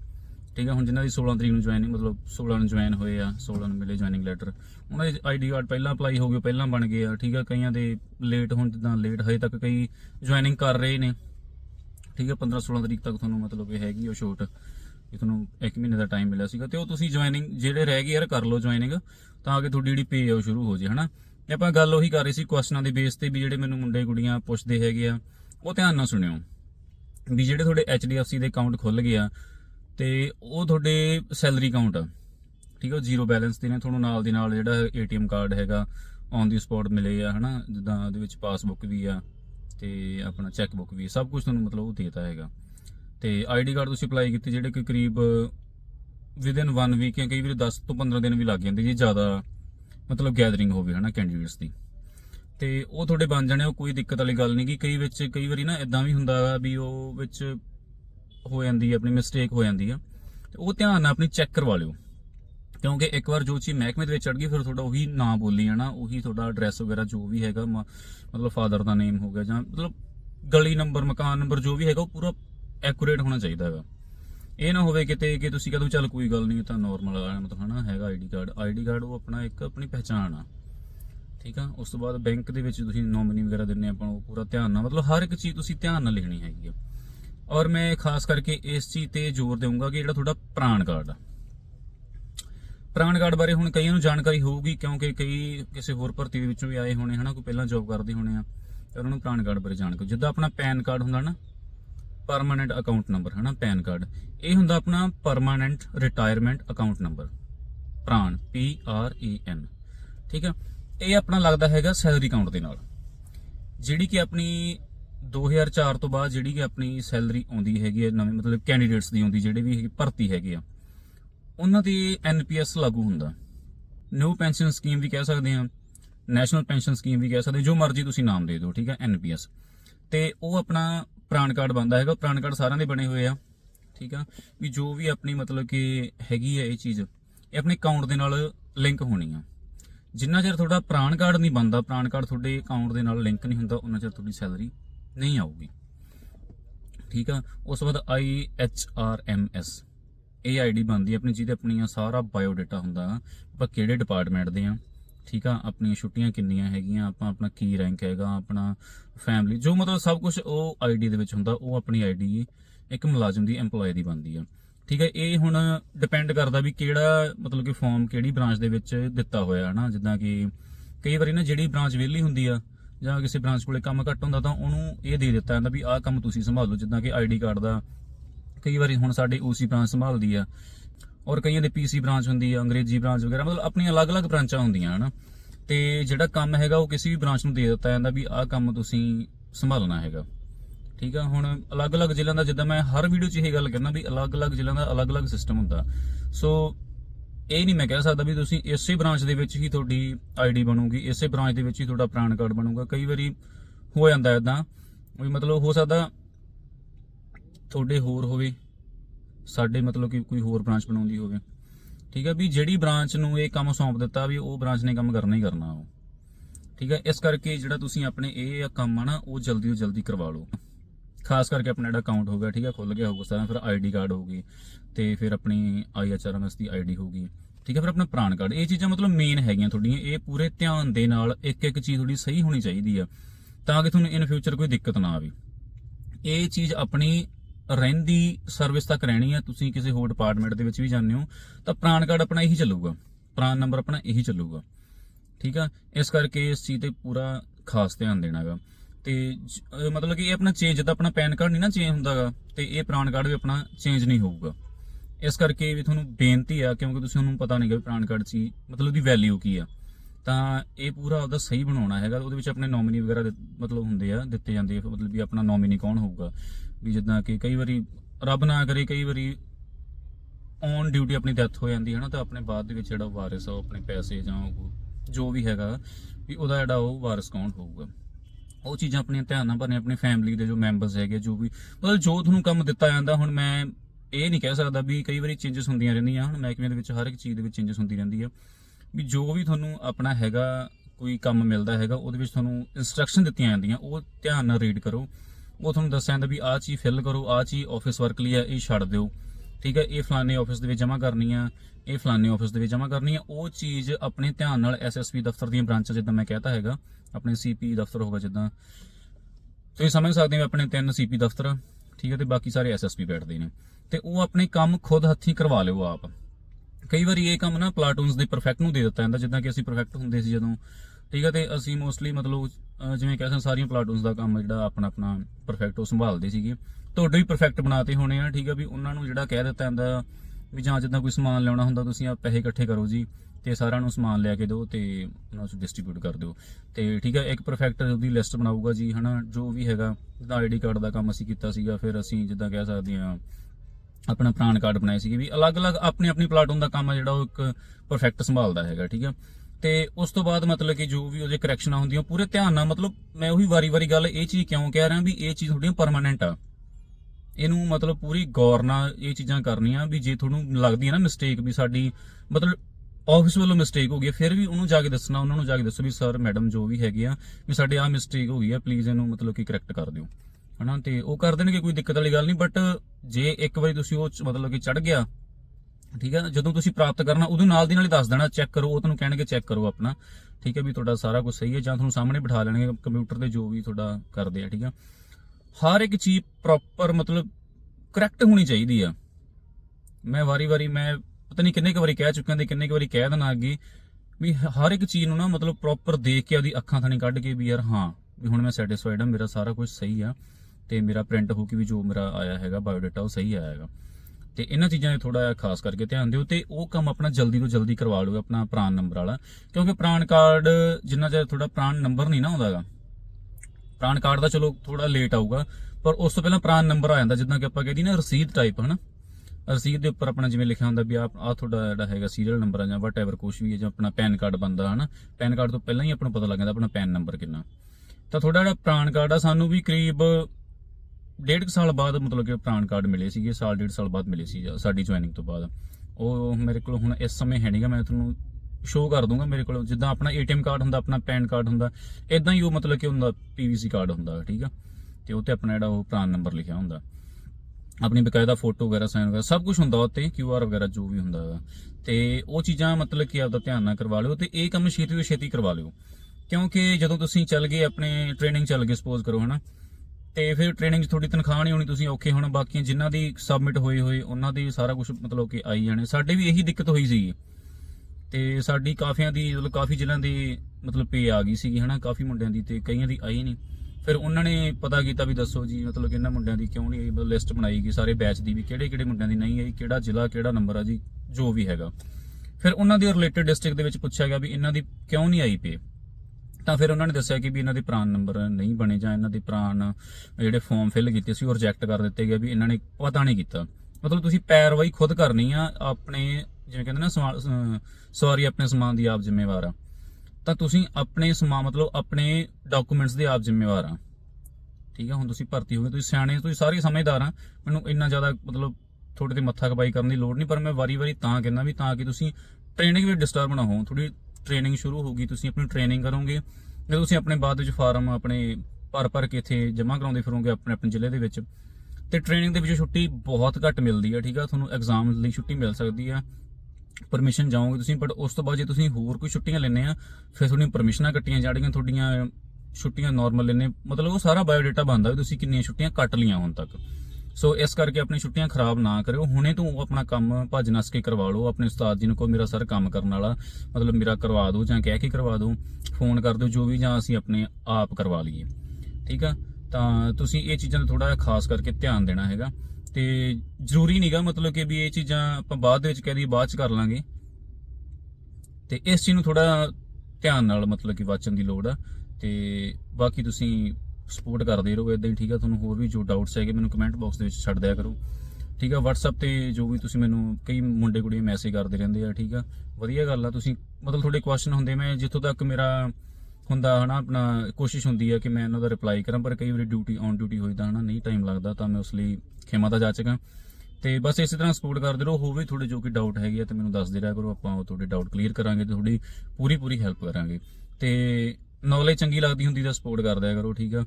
ਠੀਕ ਹੈ, ਹੁਣ ਜਿਨ੍ਹਾਂ ਦੀ 16 ਤਰੀਕ ਨੂੰ ਜੁਆਇਨਿੰਗ ਮਤਲਬ 16 ਨੂੰ ਜੁਆਇਨ ਹੋਏ ਆ 16 ਨੂੰ ਮਿਲੇ ਜੁਆਇਨਿੰਗ ਲੈਟਰ ਉਹਨਾਂ ਦੇ ਆਈਡੀ ਕਾਰਡ ਪਹਿਲਾਂ ਅਪਲਾਈ ਹੋ ਗਏ ਪਹਿਲਾਂ ਬਣ ਗਏ ਆ। ਠੀਕ ਹੈ, ਕਈਆਂ ਦੇ ਲੇਟ ਹੁਣ ਜਿੱਦਾਂ ਲੇਟ ਹਜੇ ਤੱਕ ਕਈ ਜੁਆਇਨਿੰਗ ਕਰ ਰਹੇ ਨੇ। ਠੀਕ ਹੈ 15 16 ਤਰੀਕ ਤੱਕ ਤੁਹਾਨੂੰ ਮਤਲਬ ਇਹ ਹੈਗੀ ਉਹ ਛੋਟ ਇੱਕ ਤੁਹਾਨੂੰ 1 ਮਹੀਨੇ ਦਾ ਟਾਈਮ ਮਿਲਿਆ ਸੀਗਾ ਤੇ ਉਹ ਤੁਸੀਂ ਜੁਆਇਨਿੰਗ ਜਿਹੜੇ ਰਹਿ ਗਏ ਯਾਰ ਕਰ ਲਓ ਜੁਆਇਨਿੰਗ ਤਾਂ ਕਿ ਤੁਹਾਡੀ ਜਿਹੜੀ ਪੇ ਆ ਉਹ ਸ਼ੁਰੂ ਹੋ ਜੇ, ਹਨਾ? ਤੇ ਆਪਾਂ ਗੱਲ ਉਹੀ ਕਰ ਰਹੇ ਸੀ ਕੁਐਸਚਨਾਂ ਦੇ ਬੇਸ ਤੇ ਵੀ ਜਿਹੜੇ ਮੈਨੂੰ ਮੁੰਡੇ ਕੁੜੀਆਂ ਪੁੱਛਦੇ ਹੈਗੇ ਆ, ਉਹ ਧਿਆਨ ਨਾਲ ਸੁਣਿਓ। ਵੀ ਜਿਹੜੇ ਤੁਹਾਡੇ HDFC ਦੇ ਅਕਾਊਂਟ ਖੁੱਲ ਗਏ ਆ, ਤੇ ਉਹ ਤੁਹਾਡੇ ਸੈਲਰੀ ਅਕਾਊਂਟ ਆ, ਠੀਕ ਹੈ ਜ਼ੀਰੋ ਬੈਲੈਂਸ ਦੇ ਨੇ, ਤੁਹਾਨੂੰ ਨਾਲ ਦੀ ਨਾਲ ਜਿਹੜਾ ਏਟੀਐਮ ਕਾਰਡ ਹੈਗਾ ਔਨ ਦੀ ਸਪੌਟ ਮਿਲੇ ਆ, ਹਨਾ? ਜਿੱਦਾਂ ਉਹਦੇ ਵਿੱਚ ਪਾਸਬੁੱਕ ਵੀ ਆ, ਤੇ ਆਪਣਾ ਚੈੱਕ ਬੁੱਕ ਵੀ ਸਭ ਕੁਝ ਤੁਹਾਨੂੰ ਮਤਲਬ ਉਹ ਦੇਤਾ ਹੈਗਾ। ਤੇ ਆਈਡੀ ਕਾਰਡ ਤੁਸੀਂ ਅਪਲਾਈ ਕੀਤੇ ਜਿਹੜੇ ਕਿ ਕਰੀਬ ਵਿਦਨ 1 ਵੀਕ ਜਾਂ ਕਈ ਵਾਰੀ 10 ਤੋਂ 15 ਦਿਨ ਵੀ ਲੱਗ ਜਾਂਦੇ ਜੀ ਜ਼ਿਆਦਾ ਮਤਲਬ ਗੈਦਰਿੰਗ ਹੋਵੇ ਹਨਾ ਕੈਂਡੀਡੇਟਸ ਦੀ। ਤੇ ਉਹ ਤੁਹਾਡੇ ਬਣ ਜਾਣੇ, ਉਹ ਕੋਈ ਦਿੱਕਤ ਵਾਲੀ ਗੱਲ ਨਹੀਂ ਕਿ ਕਈ ਵਿੱਚ ਕਈ ਵਾਰੀ ਨਾ ਇਦਾਂ ਵੀ ਹੁੰਦਾ ਵਾ ਵੀ ਉਹ ਵਿੱਚ ਹੋ ਜਾਂਦੀ ਹੈ ਆਪਣੀ ਮਿਸਟੇਕ ਹੋ ਜਾਂਦੀ ਆ। ਤੇ ਉਹ ਧਿਆਨ ਨਾਲ ਆਪਣੀ ਚੈੱਕ ਕਰਵਾ ਲਿਓ। ਕਿਉਂਕਿ ਇੱਕ ਵਾਰ ਜੋ ਚੀਜ਼ ਮਹਿਕਮੇ ਦੇ ਵਿੱਚ ਚੜ ਗਈ, ਫਿਰ ਤੁਹਾਡਾ ਉਹੀ ਨਾਂ ਬੋਲੀ ਜਾਣਾ, ਉਹੀ ਤੁਹਾਡਾ ਐਡਰੈਸ ਵਗੈਰਾ ਜੋ ਵੀ ਹੈਗਾ, ਮ- ਮਤਲਬ ਫਾਦਰ ਦਾ ਨੇਮ ਹੋ ਗਿਆ ਜਾਂ ਮਤਲਬ ਗਲੀ ਨੰਬਰ ਮਕਾਨ ਨੰਬਰ ਜੋ ਵੀ ਹੈਗਾ, ਉਹ ਪੂਰਾ ਐਕੂਰੇਟ ਹੋਣਾ ਚਾਹੀਦਾ ਹੈਗਾ। ਇਹ ਨਾ ਹੋਵੇ ਕਿਤੇ ਕਿ ਤੁਸੀਂ ਕਹਦੋ ਚੱਲ ਕੋਈ ਗੱਲ ਨਹੀਂ ਇਹ ਤਾਂ ਨਾਰਮਲ ਮਤਲਬ ਹਨਾ, ਹੈਗਾ ਆਈਡੀ ਕਾਰਡ ਆਈਡੀ ਕਾਰਡ ਉਹ ਆਪਣਾ ਇੱਕ ਆਪਣੀ ਪਹਿਚਾਣ ਆ। ਠੀਕ ਆ? ਉਸ ਤੋਂ ਬਾਅਦ ਬੈਂਕ ਦੇ ਵਿੱਚ ਤੁਸੀਂ ਨੋਮਿਨੀ ਵਗੈਰਾ ਦਿੰਨੇ ਆਪਾਂ ਨੂੰ ਉਹ ਪੂਰਾ ਧਿਆਨ ਨਾਲ, ਮਤਲਬ ਹਰ ਇੱਕ ਚੀਜ਼ ਤੁਸੀਂ ਧਿਆਨ ਨਾਲ ਲਿਖਣੀ ਹੈਗੀ ਆ। ਔਰ ਮੈਂ ਖਾਸ ਕਰਕੇ ਇਸ ਚੀਜ਼ ਤੇ ਜ਼ੋਰ ਦੇਵਾਂਗਾ ਕਿ ਜਿਹੜਾ ਤੁਹਾਡਾ ਪ੍ਰਾਣ ਕਾਰਡ ਆ। ਪ੍ਰਾਣ ਕਾਰਡ ਬਾਰੇ ਹੁਣ ਕਈਆਂ ਨੂੰ ਜਾਣਕਾਰੀ ਹੋਊਗੀ, ਕਿਉਂਕਿ ਕਈ ਕਿਸੇ ਹੋਰ ਭਰਤੀ ਦੇ ਵਿੱਚੋਂ ਵੀ ਆਏ ਹੋਣੇ, ਹਨਾ, ਕੋਈ ਪਹਿਲਾਂ ਜੌਬ ਕਰਦੇ ਹੋਣੇ ਆ, ਤੇ ਉਹਨਾਂ ਨੂੰ ਪ੍ਰਾਣ ਕਾਰਡ ਬਾਰੇ ਜਾਣਕਾਰੀ। ਜਿੱਦਾਂ ਆਪਣਾ ਪੈਨ ਕਾਰਡ ਹੁੰਦਾ ਨਾ ਪਰਮਾਨੈਂਟ ਅਕਾਊਂਟ ਨੰਬਰ ਹਨਾ, ਪੈਨ ਕਾਰਡ। ਇਹ ਹੁੰਦਾ ਆਪਣਾ permanent retirement account number PRAN, P R E N, ਠੀਕ ਆ? ਇਹ ਆਪਣਾ ਲੱਗਦਾ ਹੈਗਾ ਸੈਲਰੀ ਅਕਾਊਂਟ ਦੇ ਨਾਲ। ਜਿਹੜੀ ਕਿ ਆਪਣੀ 2004 ਤੋਂ ਬਾਅਦ ਜਿਹੜੀ ਕਿ ਆਪਣੀ ਸੈਲਰੀ ਆਉਂਦੀ ਹੈਗੀ ਹੈ ਨਵੇਂ ਮਤਲਬ ਕੈਂਡੀਡੇਟਸ ਦੀ ਆਉਂਦੀ, ਜਿਹੜੇ ਵੀ ਹੈਗੇ, ਭਰਤੀ ਹੈਗੇ ਆ, ਉਹਨਾਂ ਤੇ ਐਨਪੀਐਸ ਲਾਗੂ ਹੁੰਦਾ। ਨਿਊ ਪੈਨਸ਼ਨ ਸਕੀਮ ਵੀ ਕਹਿ ਸਕਦੇ ਆ ਨੈਸ਼ਨਲ ਪੈਨਸ਼ਨ ਸਕੀਮ ਵੀ ਕਹਿ ਸਕਦੇ ਜੋ ਮਰਜ਼ੀ ਤੁਸੀਂ ਨਾਮ ਦੇ ਦਿਓ, ਠੀਕ ਹੈ ਐਨਪੀਐਸ ਤੇ ਉਹ ਆਪਣਾ ਪ੍ਰਾਨ ਕਾਰਡ ਬਣਦਾ ਹੈਗਾ ਪ੍ਰਾਨ ਕਾਰਡ ਸਾਰਿਆਂ ਦੇ ਬਣੇ ਹੋਏ ਆ, ਠੀਕ ਆ? ਵੀ ਜੋ ਵੀ ਆਪਣੀ ਮਤਲਬ ਕਿ ਹੈਗੀ ਹੈ ਇਹ ਚੀਜ਼, ਇਹ ਆਪਣੇ ਅਕਾਊਂਟ ਦੇ ਨਾਲ ਲਿੰਕ ਹੋਣੀ ਆ। ਜਿੰਨਾ ਚਿਰ ਤੁਹਾਡਾ ਪ੍ਰਾਨ ਕਾਰਡ ਨਹੀਂ ਬਣਦਾ, ਪ੍ਰਾਨ ਕਾਰਡ ਤੁਹਾਡੇ ਅਕਾਊਂਟ ਦੇ ਨਾਲ ਲਿੰਕ ਨਹੀਂ ਹੁੰਦਾ, ਉਹਨਾਂ ਚਿਰ ਤੁਹਾਡੀ ਸੈਲਰੀ ਨਹੀਂ ਆਊਗੀ। ਠੀਕ ਆ? ਉਸ ਤੋਂ ਬਾਅਦ I H R M S ਇਹ ਆਈਡੀ ਬਣਦੀ ਆਪਣੀ, ਜਿਹਦੇ ਆਪਣੀਆਂ ਸਾਰਾ ਬਾਇਓ ਡਾਟਾ ਹੁੰਦਾ। ਆਪਾਂ ਕਿਹੜੇ ਡਿਪਾਰਟਮੈਂਟ ਦੇ ਆ? ਠੀਕ ਆ? ਆਪਣੀਆਂ ਛੁੱਟੀਆਂ ਕਿੰਨੀਆਂ ਹੈਗੀਆਂ? ਆਪਾਂ ਆਪਣਾ ਕੀ ਰੈਂਕ ਹੈਗਾ? ਆਪਣਾ ਫੈਮਿਲੀ ਜੋ ਮਤਲਬ ਸਭ ਕੁਝ ਉਹ ਆਈਡੀ ਦੇ ਵਿੱਚ ਹੁੰਦਾ, ਉਹ ਆਪਣੀ ਆਈਡੀ ਇੱਕ ਮੁਲਾਜ਼ਮ ਦੀ EMPLOYE ਦੀ ਬਣਦੀ ਆ। ਠੀਕ ਹੈ ਇਹ ਹੁਣ ਡਿਪੈਂਡ ਕਰਦਾ ਵੀ ਕਿਹੜਾ ਮਤਲਬ ਕਿ ਫਾਰਮ ਕਿਹੜੀ ਬ੍ਰਾਂਚ ਦੇ ਵਿੱਚ ਦਿੱਤਾ ਹੋਇਆ ਹੈ ਨਾ ਜਿੱਦਾਂ ਕਿ ਕਈ ਵਾਰੀ ਨਾ ਜਿਹੜੀ ਬ੍ਰਾਂਚ ਵਿਹਲੀ ਹੁੰਦੀ ਆ ਜਾਂ ਕਿਸੇ ਬ੍ਰਾਂਚ ਕੋਲੇ ਕੰਮ ਘੱਟ ਹੁੰਦਾ ਤਾਂ ਉਹਨੂੰ ਇਹ ਦੇ ਦਿੱਤਾ ਜਾਂਦਾ ਵੀ ਆਹ ਕੰਮ ਤੁਸੀਂ ਸੰਭਾਲੋ ਜਿੱਦਾਂ ਕਿ ਆਈਡੀ ਕਾਰਡ ਦਾ ਕਈ ਵਾਰੀ ਹੁਣ ਸਾਡੇ ਓਸੀ ਬ੍ਰਾਂਚ ਸੰਭਾਲਦੀ ਆ। ਔਰ ਕਈਆਂ ਦੇ ਪੀਸੀ ਬ੍ਰਾਂਚ ਹੁੰਦੀ ਆ, ਅੰਗਰੇਜ਼ੀ ਬ੍ਰਾਂਚ ਵਗੈਰਾ, ਮਤਲਬ ਆਪਣੀਆਂ ਅਲੱਗ-ਅਲੱਗ ਬ੍ਰਾਂਚਾਂ ਹੁੰਦੀਆਂ, ਹਨਾ। ਤੇ ਜਿਹੜਾ ਕੰਮ ਹੈਗਾ, ਉਹ ਕਿਸੇ ਵੀ ਬ੍ਰਾਂਚ ਨੂੰ ਦੇ ਦਿੱਤਾ ਜਾਂਦਾ ਵੀ ਆਹ ਕੰਮ ਤੁਸੀਂ ਸੰਭਾਲਣਾ ਹੈਗਾ। ਠੀਕ ਆ, ਹੁਣ ਅਲੱਗ-ਅਲੱਗ ਜ਼ਿਲ੍ਹਿਆਂ ਦਾ ਜਿੱਦਾਂ ਮੈਂ ਹਰ ਵੀਡੀਓ 'ਚ ਇਹ ਗੱਲ ਕਰਨਾ ਵੀ ਅਲੱਗ-ਅਲੱਗ ਜ਼ਿਲ੍ਹਿਆਂ ਦਾ ਅਲੱਗ-ਅਲੱਗ ਸਿਸਟਮ ਹੁੰਦਾ। ਸੋ ਇਹ ਨਹੀਂ ਮੈਂ ਕਹਿ ਸਕਦਾ ਵੀ ਤੁਸੀਂ ਇਸੇ ਬ੍ਰਾਂਚ ਦੇ ਵਿੱਚ ਹੀ ਤੁਹਾਡੀ ਆਈਡੀ ਬਣੂਗੀ, ਇਸੇ ਬ੍ਰਾਂਚ ਦੇ ਵਿੱਚ ਹੀ ਤੁਹਾਡਾ ਪੈਨ ਕਾਰਡ ਬਣੂਗਾ। ਕਈ ਵਾਰੀ ਹੋ ਜਾਂਦਾ ਇਦਾਂ ਵੀ ਮਤਲਬ ਹੋ ਸਕਦਾ ਤੁਹਾਡੇ ਹੋਰ ਹੋਵੇ ਸਾਡੇ ਮਤਲਬ ਕਿ ਕੋਈ ਹੋਰ ਬ੍ਰਾਂਚ ਬਣਾਉਂਦੀ ਹੋਵੇ। ਠੀਕ ਹੈ ਵੀ ਜਿਹੜੀ ਬ੍ਰਾਂਚ ਨੂੰ ਇਹ ਕੰਮ ਸੌਂਪ ਦਿੱਤਾ ਵੀ ਉਹ ਬ੍ਰਾਂਚ ਨੇ ਕੰਮ ਕਰਨਾ ਹੀ ਕਰਨਾ ਉਹ। ਠੀਕ ਹੈ, ਇਸ ਕਰਕੇ ਜਿਹੜਾ ਤੁਸੀਂ ਆਪਣੇ ਇਹ ਕੰਮ ਆ ਨਾ, ਉਹ ਜਲਦੀ ਤੋਂ ਜਲਦੀ ਕਰਵਾ ਲਓ। ਖਾਸ ਕਰਕੇ ਆਪਣਾ ਜਿਹੜਾ ਅਕਾਊਂਟ ਹੋ ਗਿਆ, ਠੀਕ ਹੈ ਖੁੱਲ ਗਿਆ ਹੋਊਗਾ ਸਾਰਾ, ਫਿਰ ਆਈਡੀ ਕਾਰਡ ਹੋਊਗੀ ਤੇ ਫਿਰ ਆਪਣੀ ਆਈਐਚਆਰਐਮਐਸ ਦੀ ਆਈਡੀ ਹੋਊਗੀ ਠੀਕ ਹੈ, ਫਿਰ ਆਪਣਾ ਪ੍ਰਾਨ ਕਾਰਡ ਇਹ ਚੀਜ਼ਾਂ ਮਤਲਬ ਮੇਨ ਹੈਗੀਆਂ ਤੁਹਾਡੀਆਂ, ਇਹ ਪੂਰੇ ਧਿਆਨ ਦੇ ਨਾਲ ਇੱਕ ਇੱਕ ਚੀਜ਼ ਤੁਹਾਡੀ ਸਹੀ ਹੋਣੀ ਚਾਹੀਦੀ ਆ, ਤਾਂ ਕਿ ਤੁਹਾਨੂੰ ਇਨ ਫਿਊਚਰ ਕੋਈ ਦਿੱਕਤ ਨਾ ਆਵੇ। ਇਹ ਚੀਜ਼ ਆਪਣੀ ਰਹਿੰਦੀ ਸਰਵਿਸ ਤੱਕ ਰਹਿਣੀ ਹੈ ਤੁਸੀਂ ਕਿਸੇ ਹੋਰ ਡਿਪਾਰਟਮੈਂਟ ਦੇ ਵਿੱਚ ਵੀ ਜਾਂਦੇ ਹੋ, ਤਾਂ ਪ੍ਰਾਨ ਕਾਰਡ ਆਪਣਾ ਇਹੀ ਚੱਲੂਗਾ। ਪ੍ਰਾਨ ਨੰਬਰ ਆਪਣਾ ਇਹੀ ਚੱਲੂਗਾ। ਠੀਕ ਆ? ਇਸ ਕਰਕੇ ਇਸ ਚੀਜ਼ ਤੇ ਪੂਰਾ ਖਾਸ ਧਿਆਨ ਦੇਣਾਗਾ। ਤੇ ਮਤਲਬ ਕਿ ਇਹ ਆਪਣਾ ਚੇਂਜ ਤਾਂ ਆਪਣਾ ਪੈਨ ਕਾਰਡ ਨਹੀਂ ਨਾ ਚੇਂਜ ਹੁੰਦਾਗਾ, ਤੇ ਇਹ ਪ੍ਰਾਨ ਕਾਰਡ ਵੀ ਆਪਣਾ ਚੇਂਜ ਨਹੀਂ ਹੋਊਗਾ। ਇਸ ਕਰਕੇ ਵੀ ਤੁਹਾਨੂੰ ਬੇਨਤੀ ਆ, ਕਿਉਂਕਿ ਤੁਸੀਂ ਉਹਨੂੰ ਪਤਾ ਨਹੀਂਗਾ ਵੀ ਪ੍ਰਾਨ ਕਾਰਡ 'ਚ ਮਤਲਬ ਦੀ ਵੈਲਿਊ ਕੀ ਆ। ਤਾਂ ਇਹ ਪੂਰਾ ਉਹਦਾ ਸਹੀ ਬਣਾਉਣਾ ਹੈਗਾ, ਉਹਦੇ ਵਿੱਚ ਆਪਣੇ ਨੋਮੀਨੀ ਵਗੈਰਾ ਮਤਲਬ ਹੁੰਦੇ ਆ, ਦਿੱਤੇ ਜਾਂਦੇ ਆ, ਮਤਲਬ ਵੀ ਆਪਣਾ ਨੋਮੀਨੀ ਕੌਣ ਹੋਊਗਾ। ਵੀ ਜਿੱਦਾਂ ਕਿ ਕਈ ਵਾਰੀ ਰੱਬ ਨਾ ਕਰੇ, ਕਈ ਵਾਰੀ ਔਨ ਡਿਊਟੀ ਆਪਣੀ ਡੈਥ ਹੋ ਜਾਂਦੀ ਹੈ ਨਾ, ਤਾਂ ਆਪਣੇ ਬਾਅਦ ਦੇ ਵਿੱਚ ਜਿਹੜਾ ਵਾਰਿਸ ਆ, ਉਹ ਆਪਣੇ ਪੈਸੇ ਜਾਂ ਜੋ ਵੀ ਹੈਗਾ, ਵੀ ਉਹਦਾ ਜਿਹੜਾ ਉਹ ਵਾਰਿਸ ਕੌਣ ਹੋਊਗਾ। ਉਹ ਚੀਜ਼ਾਂ ਆਪਣੀਆਂ ਧਿਆਨ ਨਾਲ ਭਰਨੀਆਂ, ਆਪਣੀ ਫੈਮਿਲੀ ਦੇ ਜੋ ਮੈਂਬਰਸ ਹੈਗੇ, ਜੋ ਵੀ, ਮਤਲਬ ਜੋ ਤੁਹਾਨੂੰ ਕੰਮ ਦਿੱਤਾ ਜਾਂਦਾ, ਹੁਣ ਮੈਂ ਇਹ ਨਹੀਂ ਕਹਿ ਸਕਦਾ ਵੀ ਕਈ ਵਾਰੀ ਚੇਂਜਸ ਹੁੰਦੀਆਂ ਰਹਿੰਦੀਆਂ, ਹੁਣ ਮਹਿਕਮੇ ਦੇ ਵਿੱਚ ਹਰ ਇੱਕ ਚੀਜ਼ ਦੇ ਵਿੱਚ ਚੇਂਜਸ ਹੁੰਦੀ ਰਹਿੰਦੀ ਆ, ਵੀ ਜੋ ਵੀ ਤੁਹਾਨੂੰ ਆਪਣਾ ਹੈਗਾ, ਕੋਈ ਕੰਮ ਮਿਲਦਾ ਹੈਗਾ, ਉਹਦੇ ਵਿੱਚ ਤੁਹਾਨੂੰ ਇਨਸਟਰਕਸ਼ਨ ਦਿੱਤੀਆਂ ਜਾਂਦੀਆਂ, ਉਹ ਧਿਆਨ ਨਾਲ ਰੀਡ ਕਰੋ। ਉਹ ਤੁਹਾਨੂੰ ਦੱਸਿਆ ਜਾਂਦਾ ਵੀ ਆਹ ਚੀਜ਼ ਫਿਲ ਕਰੋ, ਆਹ ਚੀਜ਼ ਆਫਿਸ ਵਰਕ ਲਈ ਆ ਇਹ ਛੱਡ ਦਿਓ। ਠੀਕ ਹੈ, ਇਹ ਫਲਾਣੇ ਆਫਿਸ ਦੇ ਵਿੱਚ ਜਮ੍ਹਾਂ ਕਰਨੀ ਆ, ਇਹ ਫਲਾਣੇ ਆਫਿਸ ਦੇ ਵਿੱਚ ਜਮ੍ਹਾਂ ਕਰਨੀ ਆ। ਉਹ ਚੀਜ਼ ਆਪਣੇ ਧਿਆਨ ਨਾਲ ਐਸਐਸਪੀ ਦਫ਼ਤਰ ਦੀਆਂ ਬ੍ਰਾਂਚਾਂ, ਜਿੱਦਾਂ ਮੈਂ ਕਹਿਤਾ ਹੈਗਾ, ਆਪਣੇ ਸੀਪੀ ਦਫ਼ਤਰ ਹੋਗਾ ਜਿੱਦਾਂ। ਤੁਸੀਂ ਸਮਝ ਸਕਦੇ ਹੋ ਆਪਣੇ ਤਿੰਨ ਸੀਪੀ ਦਫ਼ਤਰ, ਠੀਕ ਹੈ, ਤੇ ਬਾਕੀ ਸਾਰੇ ਐਸਐਸਪੀ ਬੈਠਦੇ ਨੇ। ਤੇ ਉਹ ਆਪਣੇ ਕੰਮ ਖੁਦ ਹੱਥੀਂ ਕਰਵਾ ਲਿਓ ਆਪ। ਕਈ ਵਾਰੀ ਇਹ ਕੰਮ ਨਾ ਪਲਾਟੂਨਸ ਦੇ ਪਰਫੈਕਟ ਨੂੰ ਦੇ ਦਿੱਤਾ ਜਾਂਦਾ, ਜਿੱਦਾਂ ਕਿ ਅਸੀਂ ਪਰਫੈਕਟ ਹੁੰਦੇ ਸੀ ਜਦੋਂ ਠੀਕ ਹੈ ਤੇ ਅਸੀਂ ਮੋਸਟਲੀ ਮਤਲਬ ਜਿਵੇਂ ਕਹਿ ਸਕਦੇ ਸਾਰੀਆਂ ਪਲਾਟੂਨਸ ਦਾ ਕੰਮ ਜਿਹੜਾ ਆਪਣਾ ਆਪਣਾ ਪਰਫੈਕਟ ਉਹ ਸੰਭਾਲਦੇ ਸੀਗੇ। ਤੁਹਾਡੇ ਵੀ ਪਰਫੈਕਟ ਬਣਾਤੇ ਹੋਣੇ ਆ, ਠੀਕ ਹੈ ਵੀ ਉਹਨਾਂ ਨੂੰ ਜਿਹੜਾ ਕਹਿ ਦਿੱਤਾ ਜਾਂਦਾ ਵੀ ਜਾਂ ਜਿੱਦਾਂ ਕੋਈ ਸਮਾਨ ਲਿਆਉਣਾ ਹੁੰਦਾ, ਤੁਸੀਂ ਆ ਪੈਸੇ ਇਕੱਠੇ ਕਰੋ ਜੀ, ਤੇ ਸਾਰਿਆਂ ਨੂੰ ਸਮਾਨ ਲਿਆ ਕੇ ਦਿਓ ਤੇ ਉਹਨਾਂ ਨੂੰ ਡਿਸਟ੍ਰੀਬਿਊਟ ਕਰ ਦਿਓ। ਤੇ ਠੀਕ ਹੈ ਇੱਕ ਪਰਫੈਕਟ ਉਹਦੀ ਲਿਸਟ ਬਣਾਊਗਾ ਜੀ, ਹਨਾ, ਜੋ ਵੀ ਹੈਗਾ, ਜਿੱਦਾਂ ਆਈਡੀ ਕਾਰਡ ਦਾ ਕੰਮ ਅਸੀਂ ਕੀਤਾ ਸੀਗਾ, ਫਿਰ ਅਸੀਂ ਜਿੱਦਾਂ ਕਹਿ ਸਕਦੇ ਹਾਂ, ਆਪਣਾ ਪ੍ਰਾਨ ਕਾਰਡ ਬਣਾਏ ਸੀਗੇ, ਵੀ ਅਲੱਗ-ਅਲੱਗ ਆਪਣੀ ਆਪਣੀ ਪਲਾਟੂਨ ਦਾ ਕੰਮ ਆ ਜਿਹੜਾ ਉਹ ਇੱਕ ਪਰਫੈਕਟ ਸੰਭਾਲਦਾ ਹੈਗਾ, ਠੀਕ ਹੈ ਤੇ ਉਸ ਤੋਂ ਬਾਅਦ ਮਤਲਬ ਕਿ ਜੋ ਵੀ ਉਹਦੇ ਕਰੈਕਸ਼ਨਾਂ ਹੁੰਦੀਆਂ ਪੂਰੇ ਧਿਆਨ ਨਾਲ ਮਤਲਬ ਮੈਂ ਉਹੀ ਵਾਰੀ-ਵਾਰੀ ਗੱਲ ਇਹ ਚੀਜ਼ ਕਿਉਂ ਕਹਿ ਰਿਹਾ ਵੀ ਇਹ ਚੀਜ਼ ਤੁਹਾਡੀਆਂ ਪਰਮਾਨੈਂਟ ਆ। ਇਹਨੂੰ ਮਤਲਬ ਪੂਰੀ ਗੌਰ ਨਾਲ ਇਹ ਚੀਜ਼ਾਂ ਕਰਨੀਆਂ ਵੀ ਜੇ ਤੁਹਾਨੂੰ ਲੱਗਦੀ ਹੈ ਨਾ ਮਿਸਟੇਕ ਵੀ ਸਾਡੀ ਮਤਲਬ ਆਫਿਸ ਵੱਲੋਂ ਮਿਸਟੇਕ ਹੋ ਗਈ ਹੈ, ਫਿਰ ਵੀ ਉਹਨੂੰ ਜਾ ਕੇ ਦੱਸਣਾ ਉਹਨਾਂ ਨੂੰ ਜਾ ਕੇ ਦੱਸੋ ਵੀ ਸਰ ਮੈਡਮ ਜੋ ਵੀ ਹੈਗੇ ਆ ਵੀ ਸਾਡੇ ਆ ਮਿਸਟੇਕ ਹੋ ਗਈ ਆ ਪਲੀਜ਼ ਇਹਨੂੰ ਮਤਲਬ ਕਿ ਕਰੈਕਟ ਕਰ ਦਿਓ। ਹਨਾ? ਤੇ ਉਹ ਕਰ ਦੇਣਗੇ ਕੋਈ ਦਿੱਕਤ ਵਾਲੀ ਗੱਲ ਨਹੀਂ ਬਟ ਜੇ ਇੱਕ ਵਾਰੀ ਤੁਸੀਂ ਉਹ ਮਤਲਬ ਕਿ ਚੜ ਗਿਆ ਠੀਕ ਹੈ ਜਦੋਂ ਤੁਸੀਂ ਪ੍ਰਾਪਤ ਕਰਨਾ ਉਦੋਂ ਨਾਲ ਦੀ ਨਾਲ ਹੀ ਦੱਸ ਦੇਣਾ ਚੈੱਕ ਕਰੋ, ਉਹ ਤੁਹਾਨੂੰ ਕਹਿਣਗੇ ਚੈੱਕ ਕਰੋ ਆਪਣਾ। ਠੀਕ ਹੈ ਵੀ ਤੁਹਾਡਾ ਸਾਰਾ ਕੁਝ ਸਹੀ ਹੈ ਜਾਂ ਤੁਹਾਨੂੰ ਸਾਹਮਣੇ ਬਿਠਾ ਲੈਣਗੇ ਕੰਪਿਊਟਰ ਤੇ ਜੋ ਵੀ ਤੁਹਾਡਾ ਕਰਦੇ ਆ, ਠੀਕ ਆ ਹਰ ਇੱਕ ਚੀਜ਼ ਪ੍ਰੋਪਰ ਮਤਲਬ ਕਰੈਕਟ ਹੋਣੀ ਚਾਹੀਦੀ ਆ। ਮੈਂ ਵਾਰੀ-ਵਾਰੀ ਮੈਂ ਪਤਾ ਨਹੀਂ ਕਿੰਨੇ ਕੁ ਵਾਰੀ ਕਹਿ ਚੁੱਕਿਆ ਤੇ ਕਿੰਨੇ ਕੁ ਵਾਰੀ ਕਹਿ ਦੇਣਾ ਅੱਗੇ ਵੀ ਹਰ ਇੱਕ ਚੀਜ਼ ਨੂੰ ਨਾ ਮਤਲਬ ਪ੍ਰੋਪਰ ਦੇਖ ਕੇ ਉਹਦੀ ਅੱਖਾਂ ਥਾਣੀ ਕੱਢ ਕੇ ਵੀ ਯਾਰ ਹਾਂ, ਵੀ ਹੁਣ ਮੈਂ ਸੈਟੀਸਫਾਈਡ ਆ, ਮੇਰਾ ਸਾਰਾ ਕੁਝ ਸਹੀ ਆ ਤੇ ਮੇਰਾ ਪ੍ਰਿੰਟ ਹੋ ਕੇ ਵੀ ਜੋ ਮੇਰਾ ਆਇਆ ਹੈਗਾ ਬਾਇਓਡਾਟਾ ਉਹ ਸਹੀ ਆਇਆ ਹੈਗਾ। ਤੇ ਇਹਨਾਂ ਚੀਜ਼ਾਂ 'ਤੇ ਥੋੜਾ ਖਾਸ ਕਰਕੇ ਧਿਆਨ ਦਿਓ ਤੇ ਉਹ ਕੰਮ ਆਪਣਾ ਜਲਦੀ ਤੋਂ ਜਲਦੀ ਕਰਵਾ ਲਓ ਆਪਣਾ ਪ੍ਰਾਨ ਨੰਬਰ ਵਾਲਾ। ਕਿਉਂਕਿ ਪ੍ਰਾਨ ਕਾਰਡ ਜਿੰਨਾ ਚਿਰ ਤੁਹਾਡਾ ਪ੍ਰਾਨ ਨੰਬਰ ਨਹੀਂ ਨਾ ਆਉਂਦਾਗਾ, ਪ੍ਰਾਨ ਕਾਰਡ ਦਾ ਚਲੋ ਥੋੜਾ ਲੇਟ ਆਊਗਾ, ਪਰ ਉਸ ਤੋਂ ਪਹਿਲਾਂ ਪ੍ਰਾਨ ਨੰਬਰ ਆ ਜਾਂਦਾ, ਜਿੱਦਾਂ ਕਿ ਆਪਾਂ ਕਹਿੰਦੀ ਨਾ ਰਸੀਦ ਟਾਈਪ ਹਨਾ? ਰਸੀਦ ਦੇ ਉੱਪਰ ਆਪਣਾ ਜਿਵੇਂ ਲਿਖਿਆ ਹੁੰਦਾ ਵੀ ਆ ਆ ਤੁਹਾਡਾ ਜਿਹੜਾ ਹੈਗਾ ਸੀਰੀਅਲ ਨੰਬਰ ਆ ਜਾਂ ਵਟ ਐਵਰ ਕੁਝ ਵੀ ਹੈ ਜਾਂ ਆਪਣਾ ਪੈਨ ਕਾਰਡ ਬੰਦਾ ਹਨਾ? ਪੈਨ ਕਾਰਡ ਤੋਂ ਪਹਿਲਾਂ ਹੀ ਆਪਾਂ ਨੂੰ ਪਤਾ ਲੱਗ ਜਾਂਦਾ ਆਪਣਾ ਪੈਨ ਨੰਬਰ ਕਿੰਨਾ। ਤਾਂ ਤੁਹਾਡਾ ਜਿਹੜਾ ਪੁਰਾਣ ਕਾਰਡ ਆ, ਸਾਨੂੰ ਵੀ ਕਰੀਬ ਡੇਢ ਕੁ ਸਾਲ ਬਾਅਦ ਮਤਲਬ ਕਿ ਪੁਰਾਣ ਕਾਰਡ ਮਿਲੇ ਸੀਗੇ, ਸਾਲ ਡੇਢ ਸਾਲ ਬਾਅਦ ਮਿਲੇ ਸੀ ਸਾਡੀ ਜੁਆਇਨਿੰਗ ਤੋਂ ਬਾਅਦ। ਉਹ ਮੇਰੇ ਕੋਲ ਹੁਣ ਇਸ ਸਮੇਂ ਹੈ ਨਹੀਂਗਾ ਮੈਂ ਤੁਹਾਨੂੰ ਸ਼ੋਅ ਕਰ ਦੂੰਗਾ ਮੇਰੇ ਕੋਲ। ਜਿੱਦਾਂ ਆਪਣਾ ਏਟੀਐਮ ਕਾਰਡ ਹੁੰਦਾ, ਆਪਣਾ ਪੈਨ ਕਾਰਡ ਹੁੰਦਾ ਇਦਾਂ ਹੀ ਉਹ ਮਤਲਬ ਕਿ ਹੁੰਦਾ ਪੀਵੀਸੀ ਕਾਰਡ ਹੁੰਦਾ, ਠੀਕ ਆ? ਤੇ ਉਹ ਤੇ ਆਪਣਾ ਜਿਹੜਾ ਉਹ ਪੁਰਾਣ ਨੰਬਰ ਲਿਖਿਆ ਹੁੰਦਾ। ਆਪਣੀ ਬਕਾਇਦਾ ਫੋਟੋ ਵਗੈਰਾ ਸਾਈਨ ਵਗੈਰਾ, ਸਭ ਕੁਝ ਹੁੰਦਾ ਉੱਤੇ ਕਿਊਆਰ ਵਗੈਰਾ ਜੋ ਵੀ ਹੁੰਦਾ ਹੈਗਾ ਤੇ ਉਹ ਚੀਜ਼ਾਂ ਮਤਲਬ ਕਿ ਆਪਦਾ ਧਿਆਨ ਨਾਲ ਕਰਵਾ ਲਿਓ ਤੇ ਇਹ ਕੰਮ ਛੇਤੀ ਤੋਂ ਛੇਤੀ ਕਰਵਾ ਲਿਓ। ਕਿਉਂਕਿ ਜਦੋਂ ਤੁਸੀਂ ਚੱਲ ਗਏ, ਆਪਣੇ ਟ੍ਰੇਨਿੰਗ ਚੱਲ ਗਏ ਸਪੋਜ਼ ਕਰੋ, ਹਨਾ? ਤੇ ਫਿਰ ਟ੍ਰੇਨਿੰਗ 'ਚ ਤੁਹਾਡੀ ਤਨਖਾਹ ਨਹੀਂ ਹੋਣੀ, ਤੁਸੀਂ ਔਖੇ ਹੋਣਾ ਬਾਕੀ ਜਿਨ੍ਹਾਂ ਦੀ ਸਬਮਿਟ ਹੋਈ ਹੋਈ, ਉਹਨਾਂ ਦੀ ਸਾਰਾ ਕੁਝ ਮਤਲਬ ਕਿ ਆਈ ਜਾਣੇ। ਸਾਡੇ ਵੀ ਇਹੀ ਦਿੱਕਤ ਹੋਈ ਸੀ ਤੇ ਸਾਡੀ ਕਾਫੀਆਂ ਦੀ, ਮਤਲਬ ਕਾਫੀ ਜ਼ਿਲ੍ਹਿਆਂ ਦੀ ਮਤਲਬ ਪੇ ਆ ਗਈ ਸੀਗੀ, ਹਨਾ, ਕਾਫੀ ਮੁੰਡਿਆਂ ਦੀ ਤੇ ਕਈਆਂ ਦੀ ਆਈ ਨਹੀਂ। ਫਿਰ ਉਹਨਾਂ ਨੇ ਪਤਾ ਕੀਤਾ ਵੀ ਦੱਸੋ ਜੀ, ਮਤਲਬ ਕਿ ਇਹਨਾਂ ਮੁੰਡਿਆਂ ਦੀ ਕਿਉਂ ਨਹੀਂ ਆਈ, ਮਤਲਬ ਲਿਸਟ ਬਣਾਈ ਗਈ ਸਾਰੇ ਬੈਚ ਦੀ ਵੀ ਕਿਹੜੇ ਕਿਹੜੇ ਮੁੰਡਿਆਂ ਦੀ ਨਹੀਂ ਆਈ, ਕਿਹੜਾ ਜ਼ਿਲ੍ਹਾ, ਕਿਹੜਾ ਨੰਬਰ ਆ ਜੀ, ਜੋ ਵੀ ਹੈਗਾ। ਫਿਰ ਉਹਨਾਂ ਦੇ ਰਿਲੇਟਡ ਡਿਸਟ੍ਰਿਕਟ ਦੇ ਵਿੱਚ ਪੁੱਛਿਆ ਗਿਆ ਵੀ ਇਹਨਾਂ ਦੀ ਕਿਉਂ ਨਹੀਂ ਆਈ ਪੇ ਤਾਂ ਫਿਰ ਉਹਨਾਂ ਨੇ ਦੱਸਿਆ ਕਿ ਵੀ ਇਹਨਾਂ ਦੇ ਪ੍ਰਾਨ ਨੰਬਰ ਨਹੀਂ ਬਣੇ ਜਾਂ ਇਹਨਾਂ ਦੇ ਪ੍ਰਾਨ ਜਿਹੜੇ ਫਾਰਮ ਫਿਲ ਕੀਤੇ ਸੀ ਉਹ ਰਿਜੈਕਟ ਕਰ ਦਿੱਤੇ ਗਏ ਵੀ ਇਹਨਾਂ ਨੇ ਪਤਾ ਨਹੀਂ ਕੀਤਾ। ਮਤਲਬ ਤੁਸੀਂ ਪੈਰਵਾਈ ਖੁਦ ਕਰਨੀ ਆ ਆਪਣੇ, ਜਿਵੇਂ ਕਹਿੰਦੇ ਨਾ ਸੌਰੀ ਆਪਣੇ ਸਮਾਨ ਦੀ ਆਪ ਜ਼ਿੰਮੇਵਾਰ ਆ। ਤਾਂ ਤੁਸੀਂ ਆਪਣੇ ਸਮਾਨ, ਮਤਲਬ ਆਪਣੇ ਡਾਕੂਮੈਂਟਸ ਦੇ ਆਪ ਜ਼ਿੰਮੇਵਾਰ ਆ। ਠੀਕ ਆ, ਹੁਣ ਤੁਸੀਂ ਭਰਤੀ ਹੋ ਗਏ, ਤੁਸੀਂ ਸਿਆਣੇ ਤੁਸੀਂ ਸਾਰੇ ਸਮਝਦਾਰ ਆ। ਮੈਨੂੰ ਇੰਨਾ ਜ਼ਿਆਦਾ, ਮਤਲਬ ਤੁਹਾਡੇ ਤੇ ਮੱਥਾ ਕਪਾਈ ਕਰਨ ਦੀ ਲੋੜ ਨਹੀਂ, ਪਰ ਮੈਂ ਵਾਰੀ-ਵਾਰੀ ਤਾਂ ਕਹਿੰਦਾ ਵੀ ਤਾਂ ਕਿ ਤੁਸੀਂ ਟ੍ਰੇਨਿੰਗ ਵਿੱਚ ਡਿਸਟਰਬ ਨਾ ਹੋ ਥੋੜੀ ਟ੍ਰੇਨਿੰਗ ਸ਼ੁਰੂ ਹੋਗੀ ਤੁਸੀਂ ਆਪਣੀ ਟ੍ਰੇਨਿੰਗ ਕਰੋਗੇ ਜੇ ਤੁਸੀਂ ਆਪਣੇ ਬਾਅਦ ਵਿੱਚ ਫਾਰਮ ਆਪਣੇ ਭਰ ਭਰ ਕੇ ਇੱਥੇ ਜਮ੍ਹਾਂ ਕਰਾਉਂਦੇ ਫਿਰੋਗੇ ਆਪਣੇ ਆਪਣੇ ਜ਼ਿਲ੍ਹੇ ਦੇ ਵਿੱਚ। ਤੇ ਟ੍ਰੇਨਿੰਗ ਦੇ ਵਿੱਚ ਛੁੱਟੀ ਬਹੁਤ ਘੱਟ ਮਿਲਦੀ ਹੈ ਠੀਕ ਆ? ਤੁਹਾਨੂੰ ਐਗਜ਼ਾਮ ਲਈ ਛੁੱਟੀ ਮਿਲ ਸਕਦੀ ਆ। ਪਰਮਿਸ਼ਨ ਜਾਓਗੇ ਤੁਸੀਂ ਬਟ ਉਸ ਤੋਂ ਬਾਅਦ ਜੇ ਤੁਸੀਂ ਹੋਰ ਕੋਈ ਛੁੱਟੀਆਂ ਲੈਣੇ ਆ, ਫਿਰ ਤੁਹਾਨੂੰ ਪਰਮਿਸ਼ਨਾਂ ਕੱਟੀਆਂ ਜਾਣਗੀਆਂ, ਤੁਹਾਡੀਆਂ ਛੁੱਟੀਆਂ ਨਾਰਮਲ ਲੈਣੇ ਮਤਲਬ ਉਹ ਸਾਰਾ ਬਾਇਓਡਾਟਾ ਬਣਦਾ ਵੀ ਤੁਸੀਂ ਕਿੰਨੀਆਂ ਛੁੱਟੀਆਂ ਕੱਟ ਲੀਆਂ ਹੁਣ ਤੱਕ। ਸੋ ਇਸ ਕਰਕੇ ਆਪਣੀ ਛੁੱਟੀਆਂ ਖਰਾਬ ਨਾ ਕਰਿਓ। ਹੁਣੇ ਤੋਂ ਆਪਣਾ ਕੰਮ ਭੱਜ ਨੱਸ ਕੇ ਕਰਵਾ ਲਓ। ਆਪਣੇ ਉਸਤਾਦ ਜੀ ਨੂੰ ਕੋਈ ਮੇਰਾ ਸਰ ਕੰਮ ਕਰਨ ਵਾਲਾ, ਮਤਲਬ ਮੇਰਾ ਕਰਵਾ ਦਿਓ ਜਾਂ ਕਹਿ ਕੇ ਕਰਵਾ ਦਿਓ। ਫੋਨ ਕਰ ਦਿਓ, ਜੋ ਵੀ, ਜਾਂ ਅਸੀਂ ਆਪਣੇ ਆਪ ਕਰਵਾ ਲਈਏ। ਠੀਕ ਆ? ਤਾਂ ਤੁਸੀਂ ਇਹ ਚੀਜ਼ਾਂ ਦਾ ਥੋੜਾ ਖਾਸ ਕਰਕੇ ਧਿਆਨ ਦੇਣਾ ਹੈਗਾ। ਤੇ ਜ਼ਰੂਰੀ ਨਹੀਂਗਾ ਮਤਲਬ ਕਿ ਵੀ ਇਹ ਚੀਜ਼ਾਂ ਆਪਾਂ ਬਾਅਦ ਦੇ ਵਿੱਚ ਕਹਿ ਦਈਏ, ਬਾਅਦ ਚ ਕਰ ਲਾਂਗੇ। ਤੇ ਇਸ ਚੀਜ਼ ਨੂੰ ਥੋੜਾ ਧਿਆਨ ਨਾਲ ਮਤਲਬ ਕਿ ਵਾਚਣ ਦੀ ਲੋੜ ਆ। ਤੇ ਬਾਕੀ ਤੁਸੀਂ ਸਪੋਰਟ ਕਰਦੇ ਰਹੋ ਇਦਾਂ ਹੀ ਠੀਕ ਆ। ਤੁਹਾਨੂੰ ਹੋਰ ਵੀ ਜੋ ਡਾਊਟਸ ਹੈਗੇ, ਮੈਨੂੰ ਕਮੈਂਟ ਬਾਕਸ ਦੇ ਵਿੱਚ ਛੱਡ ਦਿਆ ਕਰੋ। ਠੀਕ ਆ, WhatsApp ਤੇ ਜੋ ਵੀ ਤੁਸੀਂ ਮੈਨੂੰ ਕਈ ਮੁੰਡੇ ਕੁੜੀਆਂ ਮੈਸੇਜ ਕਰਦੇ ਰਹਿੰਦੇ ਆ, ਠੀਕ ਆ। ਵਧੀਆ ਗੱਲ ਆ, ਤੁਸੀਂ ਮਤਲਬ ਤੁਹਾਡੇ ਕੁਐਸਚਨ ਹੁੰਦੇ, ਮੈਂ ਜਿੱਥੋਂ ਤੱਕ ਮੇਰਾ ਹੁੰਦਾ ਹਨਾ, ਆਪਣਾ ਕੋਸ਼ਿਸ਼ ਹੁੰਦੀ ਹੈ ਕਿ ਮੈਂ ਇਹਨਾਂ ਦਾ ਰਿਪਲਾਈ ਕਰਾਂ, ਪਰ ਕਈ ਵਾਰੀ ਡਿਊਟੀ ਔਨ ਡਿਊਟੀ ਹੋਈਦਾ ਹਨਾ, ਨਹੀਂ ਟਾਈਮ ਲੱਗਦਾ, ਤਾਂ ਮੈਂ ਉਸ ਲਈ ਖਿਮਾ ਦਾ ਜਾ ਜਾਚਕਾਂ ਤੇ ਬਸ ਇਸੇ ਤਰ੍ਹਾਂ ਸਪੋਰਟ ਕਰਦੇ ਰਹੋ, ਹੋਰ ਵੀ ਤੁਹਾਡੇ ਜੋ ਕਿ ਡਾਊਟ ਹੈਗੇ ਆ, ਤੇ ਮੈਨੂੰ ਦੱਸਦੇ ਰਿਹਾ ਕਰੋ, ਆਪਾਂ ਉਹ ਤੁਹਾਡੇ ਡਾਊਟ ਕਲੀਅਰ ਕਰਾਂਗੇ ਤੇ ਤੁਹਾਡੀ ਪੂਰੀ ਪੂਰੀ ਹੈਲਪ ਕਰਾਂਗੇ। ਤੇ ਨੌਲੇਜ ਚੰਗੀ ਲੱਗਦੀ ਹੁੰਦੀ ਤਾਂ ਸਪੋਰਟ ਕਰ ਦਿਆ ਕਰੋ, ਠੀਕ ਆ?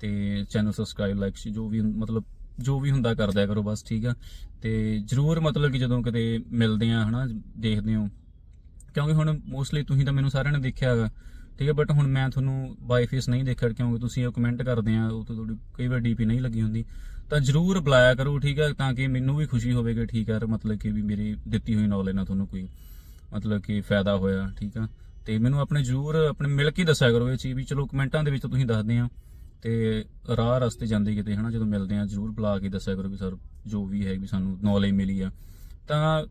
ਤੇ ਚੈਨਲ ਸਬਸਕ੍ਰਾਈਬ ਲਾਈਕ ਜੋ ਵੀ ਮਤਲਬ ਜੋ ਵੀ ਹੁੰਦਾ ਕਰ ਦਿਆ ਕਰੋ ਬਸ, ਠੀਕ ਆ? ਤੇ ਜਰੂਰ ਮਤਲਬ ਕਿ ਜਦੋਂ ਕਿਤੇ ਮਿਲਦੇ ਆ, ਹਨਾ, ਦੇਖਦੇ ਹੋ। ਕਿਉਂਕਿ ਹੁਣ ਮੋਸਟਲੀ ਤੁਸੀਂ ਤਾਂ ਮੈਨੂੰ ਸਾਰਿਆਂ ਨੇ ਦੇਖਿਆ ਹੈਗਾ, ਠੀਕ ਹੈ ਬਟ ਹੁਣ ਮੈਂ ਤੁਹਾਨੂੰ ਬਾਈ ਫੇਸ ਨਹੀਂ ਦੇਖਿਆ, ਕਿਉਂਕਿ ਤੁਸੀਂ ਉਹ ਕਮੈਂਟ ਕਰਦੇ ਆ, ਉਹ ਤੋਂ ਤੁਹਾਡੀ ਕਈ ਵਾਰ ਡੀਪੀ ਨਹੀਂ ਲੱਗੀ ਹੁੰਦੀ। ਤਾਂ ਜਰੂਰ ਬੁਲਾਇਆ ਕਰੋ, ਠੀਕ ਹੈ ਤਾਂ ਕਿ ਮੈਨੂੰ ਵੀ ਖੁਸ਼ੀ ਹੋਵੇ ਕਿ ਠੀਕ ਹੈ ਮਤਲਬ ਕਿ ਵੀ ਮੇਰੀ ਦਿੱਤੀ ਹੋਈ ਨੌਲੇਜ ਨਾਲ ਤੁਹਾਨੂੰ ਕੋਈ ਮਤਲਬ ਕਿ ਫਾਇਦਾ ਹੋਇਆ, ਠੀਕ ਆ? ਤੇ ਮੈਨੂੰ ਆਪਣੇ ਜਰੂਰ ਆਪਣੇ ਮਿਲ ਕੇ ਦੱਸਿਆ ਕਰੋ ਇਹ ਚੀਜ਼ ਵੀ। ਚਲੋ ਕਮੈਂਟਾਂ ਦੇ ਵਿੱਚ ਤੁਸੀਂ ਦੱਸਦੇ ਆ ਤੇ ਰਾਹ ਰਸਤੇ ਜਾਂਦੇ ਕਿਤੇ ਹਨਾ, ਜਦੋਂ ਮਿਲਦੇ ਆ ਜਰੂਰ ਬੁਲਾ ਕੇ ਦੱਸਿਆ ਕਰੋ ਵੀ ਸਰ, ਜੋ ਵੀ ਹੈ ਵੀ ਸਾਨੂੰ ਨੌਲੇਜ ਮਿਲੀ ਆ। ਤਾਂ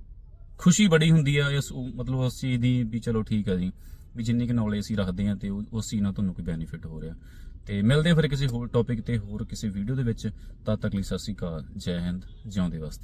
ਖੁਸ਼ੀ ਬੜੀ ਹੁੰਦੀ ਆ ਇਸ ਉਹ- ਮਤਲਬ ਉਸ ਚੀਜ਼ ਦੀ ਵੀ ਚਲੋ ਠੀਕ ਆ ਜੀ। ਵੀ ਜਿੰਨੀ ਕਿ ਨੌਲੇਜ ਅਸੀਂ ਰੱਖਦੇ ਆ ਤੇ ਉਹ- ਉਸ ਚੀਜ਼ ਨਾਲ ਤੁਹਾਨੂੰ ਕੋਈ ਬੈਨੀਫਿਟ ਹੋ ਰਿਹਾ। ਤੇ ਮਿਲਦੇ ਆ ਫਿਰ ਕਿਸੇ ਹੋਰ ਟੌਪਿਕ ਤੇ ਹੋਰ ਕਿਸੇ ਵੀਡੀਓ ਦੇ ਵਿੱਚ। ਤਦ ਤੱਕ ਲਈ ਸਤਿ ਸ਼੍ਰੀ ਅਕਾਲ, ਜੈ ਹਿੰਦ, ਜਿਉਂਦੇ ਵਾਸਤੇ।